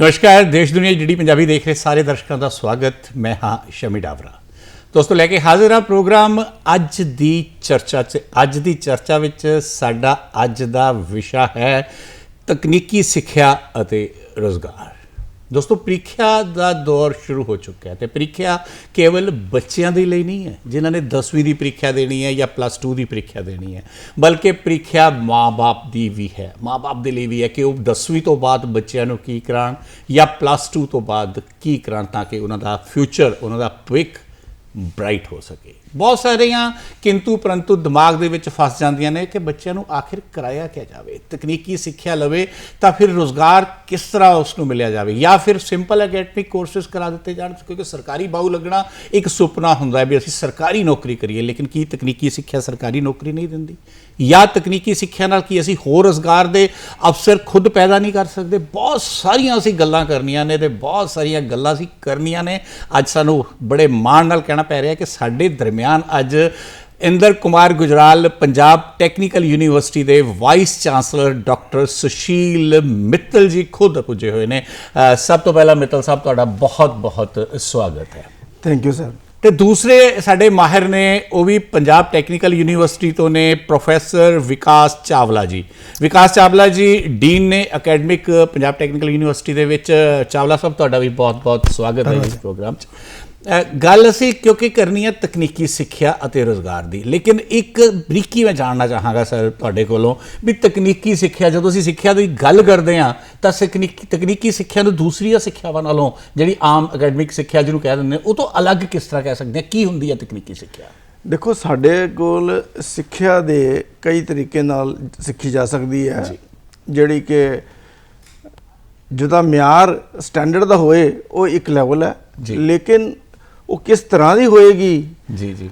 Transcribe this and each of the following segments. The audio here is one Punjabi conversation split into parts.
ਨਮਸਕਾਰ, ਦੇਸ਼ ਦੁਨੀਆ ਜਿਹੜੀ ਪੰਜਾਬੀ ਦੇਖ ਰਹੇ ਸਾਰੇ ਦਰਸ਼ਕਾਂ ਦਾ ਸਵਾਗਤ। ਮੈਂ ਹਾਂ ਸ਼ਮੀ ਡਾਵਰਾ। ਦੋਸਤੋ, ਲੈ ਕੇ ਹਾਜ਼ਰ ਹਾਂ ਪ੍ਰੋਗਰਾਮ ਅੱਜ ਦੀ ਚਰਚਾ 'ਚ। ਅੱਜ ਦੀ ਚਰਚਾ ਵਿੱਚ ਸਾਡਾ ਅੱਜ ਦਾ ਵਿਸ਼ਾ ਹੈ ਤਕਨੀਕੀ ਸਿੱਖਿਆ ਅਤੇ ਰੋਜ਼ਗਾਰ। ਦੋਸਤੋ, ਪ੍ਰੀਖਿਆ ਦਾ ਦੌਰ ਸ਼ੁਰੂ ਹੋ ਚੁੱਕਿਆ ਹੈ ਤੇ ਪ੍ਰੀਖਿਆ ਕੇਵਲ ਬੱਚਿਆਂ ਦੇ ਲਈ ਨਹੀਂ ਹੈ, ਜਿਨ੍ਹਾਂ ਨੇ 10ਵੀਂ ਦੀ ਪ੍ਰੀਖਿਆ ਦੇਣੀ ਹੈ ਜਾਂ ਪਲੱਸ 2 ਦੀ ਪ੍ਰੀਖਿਆ ਦੇਣੀ ਹੈ, ਬਲਕਿ ਪ੍ਰੀਖਿਆ ਮਾਪੇ ਦੀ ਵੀ ਹੈ। ਮਾਪੇ ਦੇ ਲਈ ਵੀ ਹੈ ਕਿ ਉਹ 10ਵੀਂ ਤੋਂ ਬਾਅਦ ਬੱਚਿਆਂ ਨੂੰ ਕੀ ਕਰਾਉਣ ਜਾਂ ਪਲੱਸ 2 ਤੋਂ ਬਾਅਦ ਕੀ ਕਰਾਉਣ ਤਾਂ ਕਿ ਉਹਨਾਂ ਦਾ ਫਿਊਚਰ ਉਹਨਾਂ ਦਾ ਭਵਿੱਖ ਬ੍ਰਾਈਟ ਹੋ ਸਕੇ। ਬਹੁਤ ਸਾਰੀਆਂ ਕਿੰਤੂ ਪਰੰਤੂ ਦਿਮਾਗ ਦੇ ਵਿੱਚ ਫਸ ਜਾਂਦੀਆਂ ਨੇ ਕਿ ਬੱਚਿਆਂ ਨੂੰ ਆਖਿਰ ਕਰਾਇਆ ਕਿਆ ਜਾਵੇ? ਤਕਨੀਕੀ ਸਿੱਖਿਆ ਲਵੇ ਤਾਂ ਫਿਰ ਰੋਜ਼ਗਾਰ ਕਿਸ ਤਰ੍ਹਾਂ ਉਸ ਨੂੰ ਮਿਲਿਆ ਜਾਵੇ? ਜਾਂ ਫਿਰ ਸਿੰਪਲ ਅਕੈਡਮਿਕ ਕੋਰਸਸ ਕਰਾ ਦਿੱਤੇ ਜਾਣ, ਕਿਉਂਕਿ ਸਰਕਾਰੀ ਬਾਹੂ ਲੱਗਣਾ ਇੱਕ ਸੁਪਨਾ ਹੁੰਦਾ ਹੈ ਵੀ ਅਸੀਂ ਸਰਕਾਰੀ ਨੌਕਰੀ ਕਰੀਏ, ਲੇਕਿਨ ਕੀ ਤਕਨੀਕੀ ਸਿੱਖਿਆ ਸਰਕਾਰੀ ਨੌਕਰੀ ਨਹੀਂ ਦਿੰਦੀ? ਜਾਂ ਤਕਨੀਕੀ ਸਿੱਖਿਆ ਨਾਲ ਕੀ ਅਸੀਂ ਹੋਰ ਰੋਜ਼ਗਾਰ ਦੇ ਅਵਸਰ ਖੁਦ ਪੈਦਾ ਨਹੀਂ ਕਰ ਸਕਦੇ? ਬਹੁਤ ਸਾਰੀਆਂ ਅਸੀਂ ਗੱਲਾਂ ਕਰਨੀਆਂ ਨੇ ਤੇ ਬਹੁਤ ਸਾਰੀਆਂ ਗੱਲਾਂ ਅਸੀਂ ਕਰਨੀਆਂ ਨੇ। ਅੱਜ ਸਾਨੂੰ ਬੜੇ ਮਾਣ ਨਾਲ ਕਹਿਣਾ ਪੈ ਰਿਹਾ ਕਿ ਸਾਡੇ ਦਰਮਿਆਨ ਅੱਜ ਇੰਦਰ ਕੁਮਾਰ ਗੁਜਰਾਲ ਪੰਜਾਬ ਟੈਕਨੀਕਲ ਯੂਨੀਵਰਸਿਟੀ ਦੇ vice chancellor doctor Sushil Mittal ji ਖੁਦ ਪੁੱਜੇ ਹੋਏ ਨੇ। ਸਭ ਤੋਂ ਪਹਿਲਾਂ ਮਿੱਤਲ ਸਾਹਿਬ ਤੁਹਾਡਾ ਬਹੁਤ ਬਹੁਤ ਸਵਾਗਤ ਹੈ। ਥੈਂਕ ਯੂ ਸਰ ਤੇ ਦੂਸਰੇ ਸਾਡੇ ਮਾਹਿਰ ਨੇ ਉਹ ਵੀ ਪੰਜਾਬ ਟੈਕਨੀਕਲ ਯੂਨੀਵਰਸਿਟੀ ਤੋਂ ਨੇ ਪ੍ਰੋਫੈਸਰ ਵਿਕਾਸ ਚਾਵਲਾ ਜੀ। ਵਿਕਾਸ ਚਾਵਲਾ ਜੀ ਡੀਨ ਨੇ ਅਕੈਡਮਿਕ ਪੰਜਾਬ ਟੈਕਨੀਕਲ ਯੂਨੀਵਰਸਿਟੀ ਦੇ ਵਿੱਚ। ਚਾਵਲਾ ਸਾਹਿਬ ਤੁਹਾਡਾ ਵੀ ਬਹੁਤ-ਬਹੁਤ ਸਵਾਗਤ ਹੈ ਇਸ ਪ੍ਰੋਗਰਾਮ 'ਚ। ਗੱਲ ਅਸੀਂ ਕਿਉਂਕਿ ਕਰਨੀ ਹੈ ਤਕਨੀਕੀ ਸਿੱਖਿਆ ਅਤੇ ਰੋਜ਼ਗਾਰ ਦੀ। ਲੇਕਿਨ ਇੱਕ ਬਰੀਕੀ ਮੈਂ ਜਾਣਨਾ ਚਾਹਾਂਗਾ ਸਰ ਤੁਹਾਡੇ ਕੋਲੋਂ ਵੀ ਤਕਨੀਕੀ ਸਿੱਖਿਆ ਜਦੋਂ ਅਸੀਂ ਸਿੱਖਿਆ ਦੀ ਗੱਲ ਕਰਦੇ ਹਾਂ ਤਾਂ ਤਕਨੀਕੀ ਤਕਨੀਕੀ ਸਿੱਖਿਆ ਨੂੰ ਦੂਸਰੀਆਂ ਸਿੱਖਿਆਵਾਂ ਨਾਲੋਂ ਜਿਹੜੀ ਆਮ ਅਕੈਡਮਿਕ ਸਿੱਖਿਆ ਜਿਹਨੂੰ ਕਹਿ ਦਿੰਦੇ ਉਹ ਤੋਂ ਅਲੱਗ ਕਿਸ ਤਰ੍ਹਾਂ ਕਹਿ ਸਕਦੇ ਹਾਂ? ਕੀ ਹੁੰਦੀ ਹੈ ਤਕਨੀਕੀ ਸਿੱਖਿਆ? ਦੇਖੋ ਸਾਡੇ ਕੋਲ ਸਿੱਖਿਆ ਦੇ ਕਈ ਤਰੀਕੇ ਨਾਲ ਸਿੱਖੀ ਜਾ ਸਕਦੀ ਹੈ। ਜਿਹੜੀ ਕਿ ਜਿਹਦਾ ਮਿਆਰ ਸਟੈਂਡਰਡ ਦਾ ਹੋਏ ਉਹ ਇੱਕ ਲੈਵਲ ਹੈ। ਲੇਕਿਨ ਉਹ ਕਿਸ ਤਰ੍ਹਾਂ ਦੀ ਹੋਏਗੀ? ਜੀ ਜੀ।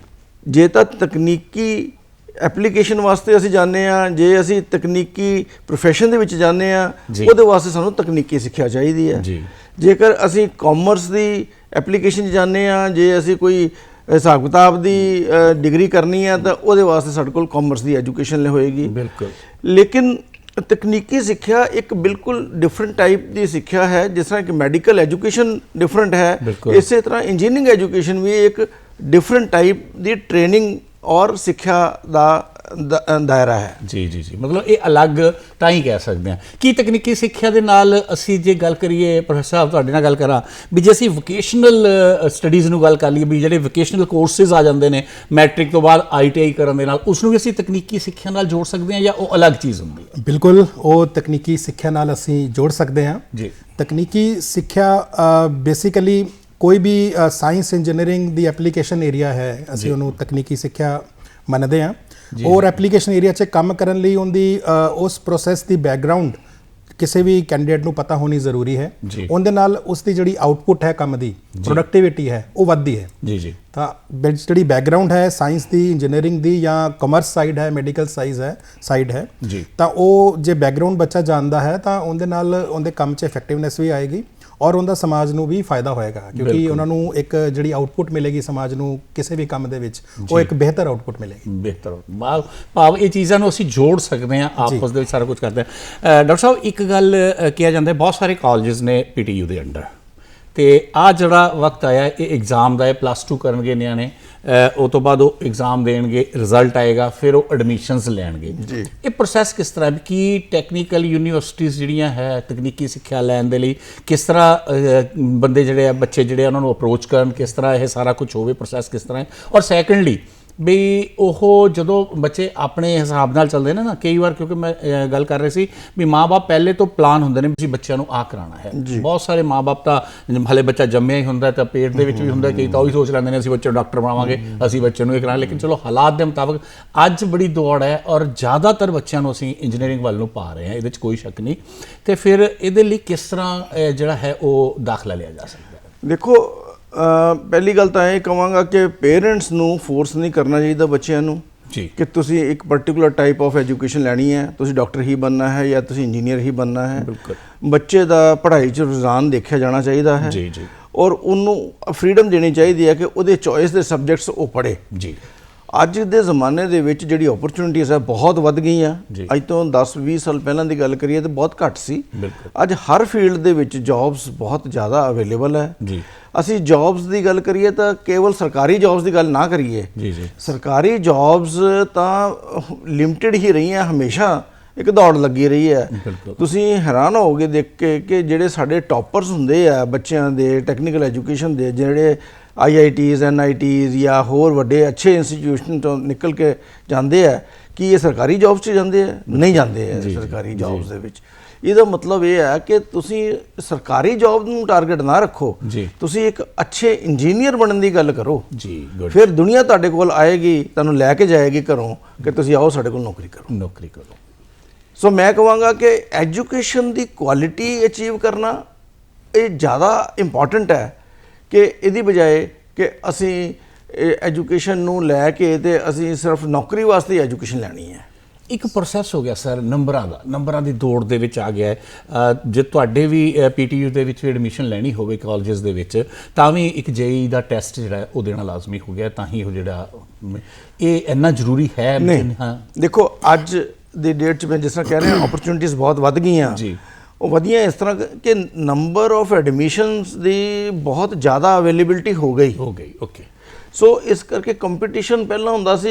ਜੇ ਤਾਂ ਤਕਨੀਕੀ ਐਪਲੀਕੇਸ਼ਨ ਵਾਸਤੇ ਅਸੀਂ ਜਾਂਦੇ ਆ ਜੇ ਅਸੀਂ ਤਕਨੀਕੀ ਪ੍ਰੋਫੈਸ਼ਨ ਦੇ ਵਿੱਚ ਜਾਂਦੇ ਆ। ਉਹਦੇ ਵਾਸਤੇ ਸਾਨੂੰ ਤਕਨੀਕੀ ਸਿੱਖਿਆ ਚਾਹੀਦੀ ਹੈ। ਜੀ। ਜੇਕਰ ਅਸੀਂ ਕਾਮਰਸ ਦੀ ਐਪਲੀਕੇਸ਼ਨ 'ਚ ਜਾਂਦੇ ਆ ਜੇ ਅਸੀਂ ਕੋਈ ਹਿਸਾਬ ਕਿਤਾਬ ਦੀ ਡਿਗਰੀ ਕਰਨੀ ਹੈ ਤਾਂ ਉਹਦੇ ਵਾਸਤੇ ਸਾਡੇ ਕੋਲ ਕਾਮਰਸ ਦੀ ਐਜੂਕੇਸ਼ਨ ਹੋਏਗੀ। ਬਿਲਕੁਲ। ਲੇਕਿਨ ਤਕਨੀਕੀ ਸਿੱਖਿਆ ਇੱਕ ਬਿਲਕੁਲ ਡਿਫਰੈਂਟ ਟਾਈਪ ਦੀ ਸਿੱਖਿਆ ਹੈ ਜਿਸ ਤਰ੍ਹਾਂ ਕਿ ਮੈਡੀਕਲ ਐਜੂਕੇਸ਼ਨ ਡਿਫਰੈਂਟ ਹੈ। ਇਸੇ ਤਰ੍ਹਾਂ ਇੰਜੀਨੀਅਰਿੰਗ ਐਜੂਕੇਸ਼ਨ ਵੀ ਇੱਕ ਡਿਫਰੈਂਟ ਟਾਈਪ ਦੀ ਟ੍ਰੇਨਿੰਗ ਔਰ ਸਿੱਖਿਆ ਦ- ਦਾਇਰਾ ਹੈ। ਜੀ ਜੀ ਜੀ। ਮਤਲਬ ਇਹ ਅਲੱਗ ਤਾਂ ਹੀ ਕਹਿ ਸਕਦੇ ਹਾਂ। ਕੀ ਤਕਨੀਕੀ ਸਿੱਖਿਆ ਦੇ ਨਾਲ ਅਸੀਂ ਜੇ ਗੱਲ ਕਰੀਏ ਪ੍ਰੋਫੈਸਰ ਸਾਹਿਬ ਤੁਹਾਡੇ ਨਾਲ ਗੱਲ ਕਰਾਂ ਵੀ ਜੇ ਅਸੀਂ ਵੋਕੇਸ਼ਨਲ ਸਟੱਡੀਜ਼ ਨੂੰ ਗੱਲ ਕਰ ਲਈਏ ਵੀ ਜਿਹੜੇ ਵੋਕੇਸ਼ਨਲ ਕੋਰਸਸ ਆ ਜਾਂਦੇ ਨੇ ਮੈਟ੍ਰਿਕ ਤੋਂ ਬਾਅਦ ਆਈਟੀਆਈ ਕਰਨ ਦੇ ਨਾਲ ਉਸ ਨੂੰ ਵੀ ਅਸੀਂ ਤਕਨੀਕੀ ਸਿੱਖਿਆ ਨਾਲ ਜੋੜ ਸਕਦੇ ਹਾਂ ਜਾਂ ਉਹ ਅਲੱਗ ਚੀਜ਼ ਹੁੰਦੀ ਹੈ? ਬਿਲਕੁਲ ਉਹ ਤਕਨੀਕੀ ਸਿੱਖਿਆ ਨਾਲ ਅਸੀਂ ਜੋੜ ਸਕਦੇ ਹਾਂ। ਜੀ। ਤਕਨੀਕੀ ਸਿੱਖਿਆ ਬੇਸਿਕਲੀ ਕੋਈ ਵੀ ਸਾਇੰਸ ਇੰਜੀਨੀਅਰਿੰਗ ਦੀ ਐਪਲੀਕੇਸ਼ਨ ਏਰੀਆ ਹੈ ਅਸੀਂ ਉਹਨੂੰ ਤਕਨੀਕੀ ਸਿੱਖਿਆ ਮੰਨਦੇ ਹਾਂ। ਔਰ ਐਪਲੀਕੇਸ਼ਨ ਏਰੀਆ 'ਚ ਕੰਮ ਕਰਨ ਲਈ ਉਹਦੀ ਉਸ ਪ੍ਰੋਸੈਸ ਦੀ ਬੈਕਗ੍ਰਾਉਂਡ ਕਿਸੇ ਵੀ ਕੈਂਡੀਡੇਟ ਨੂੰ ਪਤਾ ਹੋਣੀ ਜ਼ਰੂਰੀ ਹੈ। ਉਹਦੇ ਨਾਲ ਉਸ ਦੀ ਜਿਹੜੀ ਆਉਟਪੁੱਟ ਹੈ ਕੰਮ ਦੀ ਪ੍ਰੋਡਕਟਿਵਿਟੀ ਹੈ ਉਹ ਵੱਧਦੀ ਹੈ। ਜੀ ਜੀ। ਤਾਂ ਜਿਹੜੀ ਬੈਕਗ੍ਰਾਉਂਡ ਹੈ ਸਾਇੰਸ ਦੀ ਇੰਜੀਨੀਅਰਿੰਗ ਦੀ ਜਾਂ ਕਮਰਸ ਸਾਈਡ ਹੈ ਮੈਡੀਕਲ ਸਾਈਜ਼ ਹੈ ਸਾਈਡ ਹੈ ਜੀ। ਤਾਂ ਉਹ ਜੇ ਬੈਕਗ੍ਰਾਉਂਡ ਬੱਚਾ ਜਾਣਦਾ ਹੈ ਤਾਂ ਉਹਦੇ ਨਾਲ ਉਹਦੇ ਕੰਮ 'ਚ ਇਫੈਕਟਿਵਨੈਸ ਵੀ ਆਏਗੀ। ਔਰ ਉਹਦਾ ਸਮਾਜ ਨੂੰ ਵੀ ਫਾਇਦਾ ਹੋਏਗਾ ਕਿਉਂਕਿ ਉਹਨਾਂ ਨੂੰ ਇੱਕ ਜਿਹੜੀ ਆਉਟਪੁੱਟ ਮਿਲੇਗੀ ਸਮਾਜ ਨੂੰ ਕਿਸੇ ਵੀ ਕੰਮ ਦੇ ਵਿੱਚ ਉਹ ਇੱਕ ਬਿਹਤਰ ਆਉਟਪੁੱਟ ਮਿਲੇਗੀ। ਬਿਹਤਰ ਭਾਵ ਭਾਵ ਇਹ ਚੀਜ਼ਾਂ ਨੂੰ ਅਸੀਂ ਜੋੜ ਸਕਦੇ ਹਾਂ ਆਪਸ ਦੇ ਵਿੱਚ ਸਾਰਾ ਕੁਝ ਕਰਦੇ ਹਾਂ। ਡਾਕਟਰ ਸਾਹਿਬ ਇੱਕ ਗੱਲ ਕਿਹਾ ਜਾਂਦਾ ਬਹੁਤ ਸਾਰੇ ਕਾਲਜਸ ਨੇ ਪੀਟੀਯੂ ਦੇ ਅੰਡਰ ਤੇ ਆ ਜਿਹੜਾ ਵਕਤ ਆਇਆ ਇਹ ਐਗਜ਼ਾਮ ਦਾ ਹੈ ਪਲੱਸ 2 ਕਰਨਗੇ ਨਿਆਣੇ। ਉਹ ਤੋਂ ਬਾਅਦ ਉਹ ਐਗਜ਼ਾਮ ਦੇਣਗੇ ਰਿਜ਼ਲਟ ਆਏਗਾ ਫਿਰ ਉਹ ਐਡਮਿਸ਼ਨਸ ਲੈਣਗੇ। ਇਹ ਪ੍ਰੋਸੈਸ ਕਿਸ ਤਰ੍ਹਾਂ ਹੈ? ਕੀ ਟੈਕਨੀਕਲ ਯੂਨੀਵਰਸਿਟੀਆਂ ਜਿਹੜੀਆਂ ਹੈ ਤਕਨੀਕੀ ਸਿੱਖਿਆ ਲੈਣ ਦੇ ਲਈ ਕਿਸ ਤਰ੍ਹਾਂ ਬੰਦੇ ਜਿਹੜੇ ਆ ਬੱਚੇ ਜਿਹੜੇ ਉਹਨਾਂ ਨੂੰ ਅਪਰੋਚ ਕਰਨ ਕਿਸ ਤਰ੍ਹਾਂ ਇਹ ਸਾਰਾ ਕੁਝ ਹੋਵੇ ਪ੍ਰੋਸੈਸ ਕਿਸ ਤਰ੍ਹਾਂ ਹੈ? ਔਰ ਸੈਕੰਡਲੀ ਵੀ ਉਹ ਜਦੋਂ ਬੱਚੇ ਆਪਣੇ ਹਿਸਾਬ ਨਾਲ ਚੱਲਦੇ ਨੇ ਨਾ ਕਈ ਵਾਰ ਕਿਉਂਕਿ ਮੈਂ ਗੱਲ ਕਰ ਰਹੀ ਸੀ ਵੀ ਮਾਪੇ ਪਹਿਲੇ ਤੋਂ ਪਲਾਨ ਹੁੰਦੇ ਨੇ ਵੀ ਅਸੀਂ ਬੱਚਿਆਂ ਨੂੰ ਆ ਕਰਾਉਣਾ ਹੈ। ਬਹੁਤ ਸਾਰੇ ਮਾਪੇ ਤਾਂ ਹਲੇ ਬੱਚਾ ਜੰਮਿਆ ਹੀ ਹੁੰਦਾ ਤਾਂ ਪੇਟ ਦੇ ਵਿੱਚ ਵੀ ਹੁੰਦਾ ਕਈ ਤਾਂ ਉਹ ਹੀ ਸੋਚ ਲੈਂਦੇ ਨੇ ਅਸੀਂ ਬੱਚੇ ਨੂੰ ਡਾਕਟਰ ਬਣਾਵਾਂਗੇ ਅਸੀਂ ਬੱਚੇ ਨੂੰ ਇਹ ਕਰਾਂਗੇ। ਲੇਕਿਨ ਚਲੋ ਹਾਲਾਤ ਦੇ ਮੁਤਾਬਕ ਅੱਜ ਬੜੀ ਦੌੜ ਹੈ ਔਰ ਜ਼ਿਆਦਾਤਰ ਬੱਚਿਆਂ ਨੂੰ ਅਸੀਂ ਇੰਜੀਨੀਅਰਿੰਗ ਵੱਲ ਨੂੰ ਪਾ ਰਹੇ ਹਾਂ ਇਹਦੇ ਵਿੱਚ ਕੋਈ ਸ਼ੱਕ ਨਹੀਂ। ਤੇ ਫਿਰ ਇਹਦੇ ਲਈ ਕਿਸ ਤਰ੍ਹਾਂ ਜਿਹੜਾ ਹੈ ਉਹ ਦਾਖਲਾ ਲਿਆ ਜਾ ਸਕਦਾ ਹੈ? ਦੇਖੋ ਪਹਿਲੀ ਗੱਲ ਤਾਂ ਇਹ ਕਹਾਂਗਾ ਕਿ ਪੇਰੈਂਟਸ ਨੂੰ ਫੋਰਸ ਨਹੀਂ ਕਰਨਾ ਚਾਹੀਦਾ ਬੱਚਿਆਂ ਨੂੰ ਜੀ। ਕਿ ਤੁਸੀਂ ਇੱਕ ਪਾਰਟਿਕੂਲਰ ਟਾਈਪ ਆਫ ਐਜੂਕੇਸ਼ਨ ਲੈਣੀ ਹੈ ਤੁਸੀਂ ਡਾਕਟਰ ਹੀ ਬਣਨਾ ਹੈ ਜਾਂ ਤੁਸੀਂ ਇੰਜੀਨੀਅਰ ਹੀ ਬਣਨਾ ਹੈ। ਬਿਲਕੁਲ। ਬੱਚੇ ਦਾ ਪੜ੍ਹਾਈ 'ਚ ਰੁਝਾਨ ਦੇਖਿਆ ਜਾਣਾ ਚਾਹੀਦਾ ਹੈ। ਜੀ ਜੀ। ਔਰ ਉਹਨੂੰ ਫਰੀडम ਦੇਣੀ ਚਾਹੀਦੀ ਹੈ ਕਿ ਉਹਦੇ ਚੋਇਸ ਦੇ ਸਬਜੈਕਟਸ ਉਹ ਪੜ੍ਹੇ। ਜੀ। ਅੱਜ ਦੇ ਜ਼ਮਾਨੇ ਦੇ ਵਿੱਚ ਜਿਹੜੀ ਓਪਰਚੁਨਿਟੀਜ਼ ਹੈ ਬਹੁਤ ਵੱਧ ਗਈਆਂ। ਅੱਜ ਤੋਂ 10-20 ਸਾਲ ਪਹਿਲਾਂ ਦੀ ਗੱਲ ਕਰੀਏ ਤਾਂ ਬਹੁਤ ਘੱਟ ਸੀ। ਬਿਲਕੁਲ। ਅੱਜ ਹਰ ਫੀਲਡ ਦੇ ਵਿੱਚ ਜੌਬਸ ਬਹੁਤ ਜ਼ਿਆਦਾ ਅਵੇਲੇਬਲ ਹੈ। ਜੀ। ਅਸੀਂ ਜੌਬਸ ਦੀ ਗੱਲ ਕਰੀਏ ਤਾਂ ਕੇਵਲ ਸਰਕਾਰੀ ਜੌਬਸ ਦੀ ਗੱਲ ਨਾ ਕਰੀਏ। ਜੀ ਜੀ। ਸਰਕਾਰੀ ਜੌਬਸ ਤਾਂ ਲਿਮਟਿਡ ਹੀ ਰਹੀਆਂ ਹਮੇਸ਼ਾ ਇੱਕ ਦੌੜ ਲੱਗੀ ਰਹੀ ਹੈ। ਤੁਸੀਂ ਹੈਰਾਨ ਹੋਵੋਗੇ ਦੇਖ ਕੇ ਕਿ ਜਿਹੜੇ ਸਾਡੇ ਟੌਪਰਸ ਹੁੰਦੇ ਆ ਬੱਚਿਆਂ ਦੇ ਟੈਕਨੀਕਲ ਐਜੂਕੇਸ਼ਨ ਦੇ ਜਿਹੜੇ ਆਈਆਈਟੀਜ਼ ਐਨਆਈਟੀਜ਼ ਜਾਂ ਹੋਰ ਵੱਡੇ ਅੱਛੇ ਇੰਸਟੀਚਿਊਸ਼ਨ ਤੋਂ ਨਿਕਲ ਕੇ ਜਾਂਦੇ ਆ ਕੀ ਇਹ ਸਰਕਾਰੀ ਜੌਬਸ 'ਚ ਜਾਂਦੇ ਆ? ਨਹੀਂ ਜਾਂਦੇ ਆ ਸਰਕਾਰੀ ਜੌਬਸ ਦੇ ਵਿੱਚ। ਇਹਦਾ ਮਤਲਬ ਇਹ ਹੈ ਕਿ ਤੁਸੀਂ ਸਰਕਾਰੀ ਜੌਬ ਨੂੰ ਟਾਰਗੇਟ ਨਾ ਰੱਖੋ। ਤੁਸੀਂ ਇੱਕ ਅੱਛੇ ਇੰਜੀਨੀਅਰ ਬਣਨ ਦੀ ਗੱਲ ਕਰੋ। ਜੀ ਫਿਰ ਦੁਨੀਆ ਤੁਹਾਡੇ ਕੋਲ ਆਏਗੀ ਤੁਹਾਨੂੰ ਲੈ ਕੇ ਜਾਏਗੀ ਘਰੋਂ ਕਿ ਤੁਸੀਂ ਆਓ ਸਾਡੇ ਕੋਲ ਨੌਕਰੀ ਕਰੋ। ਨੌਕਰੀ ਕਰੋ। ਸੋ ਮੈਂ ਕਹਾਂਗਾ ਕਿ ਐਜੂਕੇਸ਼ਨ ਦੀ ਕੁਆਲਿਟੀ ਅਚੀਵ ਕਰਨਾ ਇਹ ਜ਼ਿਆਦਾ ਇੰਪੋਰਟੈਂਟ ਹੈ ਕਿ ਇਹਦੀ ਬਜਾਏ ਕਿ ਅਸੀਂ ਐਜੂਕੇਸ਼ਨ ਨੂੰ ਲੈ ਕੇ ਤੇ ਅਸੀਂ ਸਿਰਫ ਨੌਕਰੀ ਵਾਸਤੇ ਐਜੂਕੇਸ਼ਨ ਲੈਣੀ ਹੈ। ਇੱਕ ਪ੍ਰੋਸੈਸ ਹੋ ਗਿਆ ਸਰ ਨੰਬਰਾਂ ਦਾ। ਨੰਬਰਾਂ ਦੀ ਦੌੜ ਦੇ ਵਿੱਚ ਆ ਗਿਆ ਜੇ ਤੁਹਾਡੇ ਵੀ ਪੀਟੀਯੂ ਦੇ ਵਿੱਚ ਐਡਮਿਸ਼ਨ ਲੈਣੀ ਹੋਵੇ ਕਾਲਜਸ ਦੇ ਵਿੱਚ ਤਾਂ ਵੀ ਇੱਕ ਜੇਈ ਦਾ ਟੈਸਟ ਜਿਹੜਾ ਉਹ ਦੇਣਾ ਲਾਜ਼ਮੀ ਹੋ ਗਿਆ ਤਾਂ ਹੀ ਉਹ ਜਿਹੜਾ ਇਹ ਇੰਨਾ ਜ਼ਰੂਰੀ ਹੈ ਹਾਂ। ਦੇਖੋ ਅੱਜ ਦੀ ਡੇਟ 'ਚ ਮੈਂ ਜਿਸ ਤਰ੍ਹਾਂ ਕਹਿ ਰਿਹਾ ਓਪਰਚੁਨਿਟੀਜ਼ ਬਹੁਤ ਵੱਧ ਗਈਆਂ। ਜੀ। ਉਹ ਵਧੀਆਂ ਇਸ ਤਰ੍ਹਾਂ ਕਿ ਨੰਬਰ ਆਫ ਐਡਮਿਸ਼ਨਸ ਦੀ ਬਹੁਤ ਜ਼ਿਆਦਾ ਅਵੇਲੇਬਿਲਟੀ ਹੋ ਗਈ। ਹੋ ਗਈ ਓਕੇ ਸੋ ਇਸ ਕਰਕੇ ਕੰਪੀਟੀਸ਼ਨ ਪਹਿਲਾਂ ਹੁੰਦਾ ਸੀ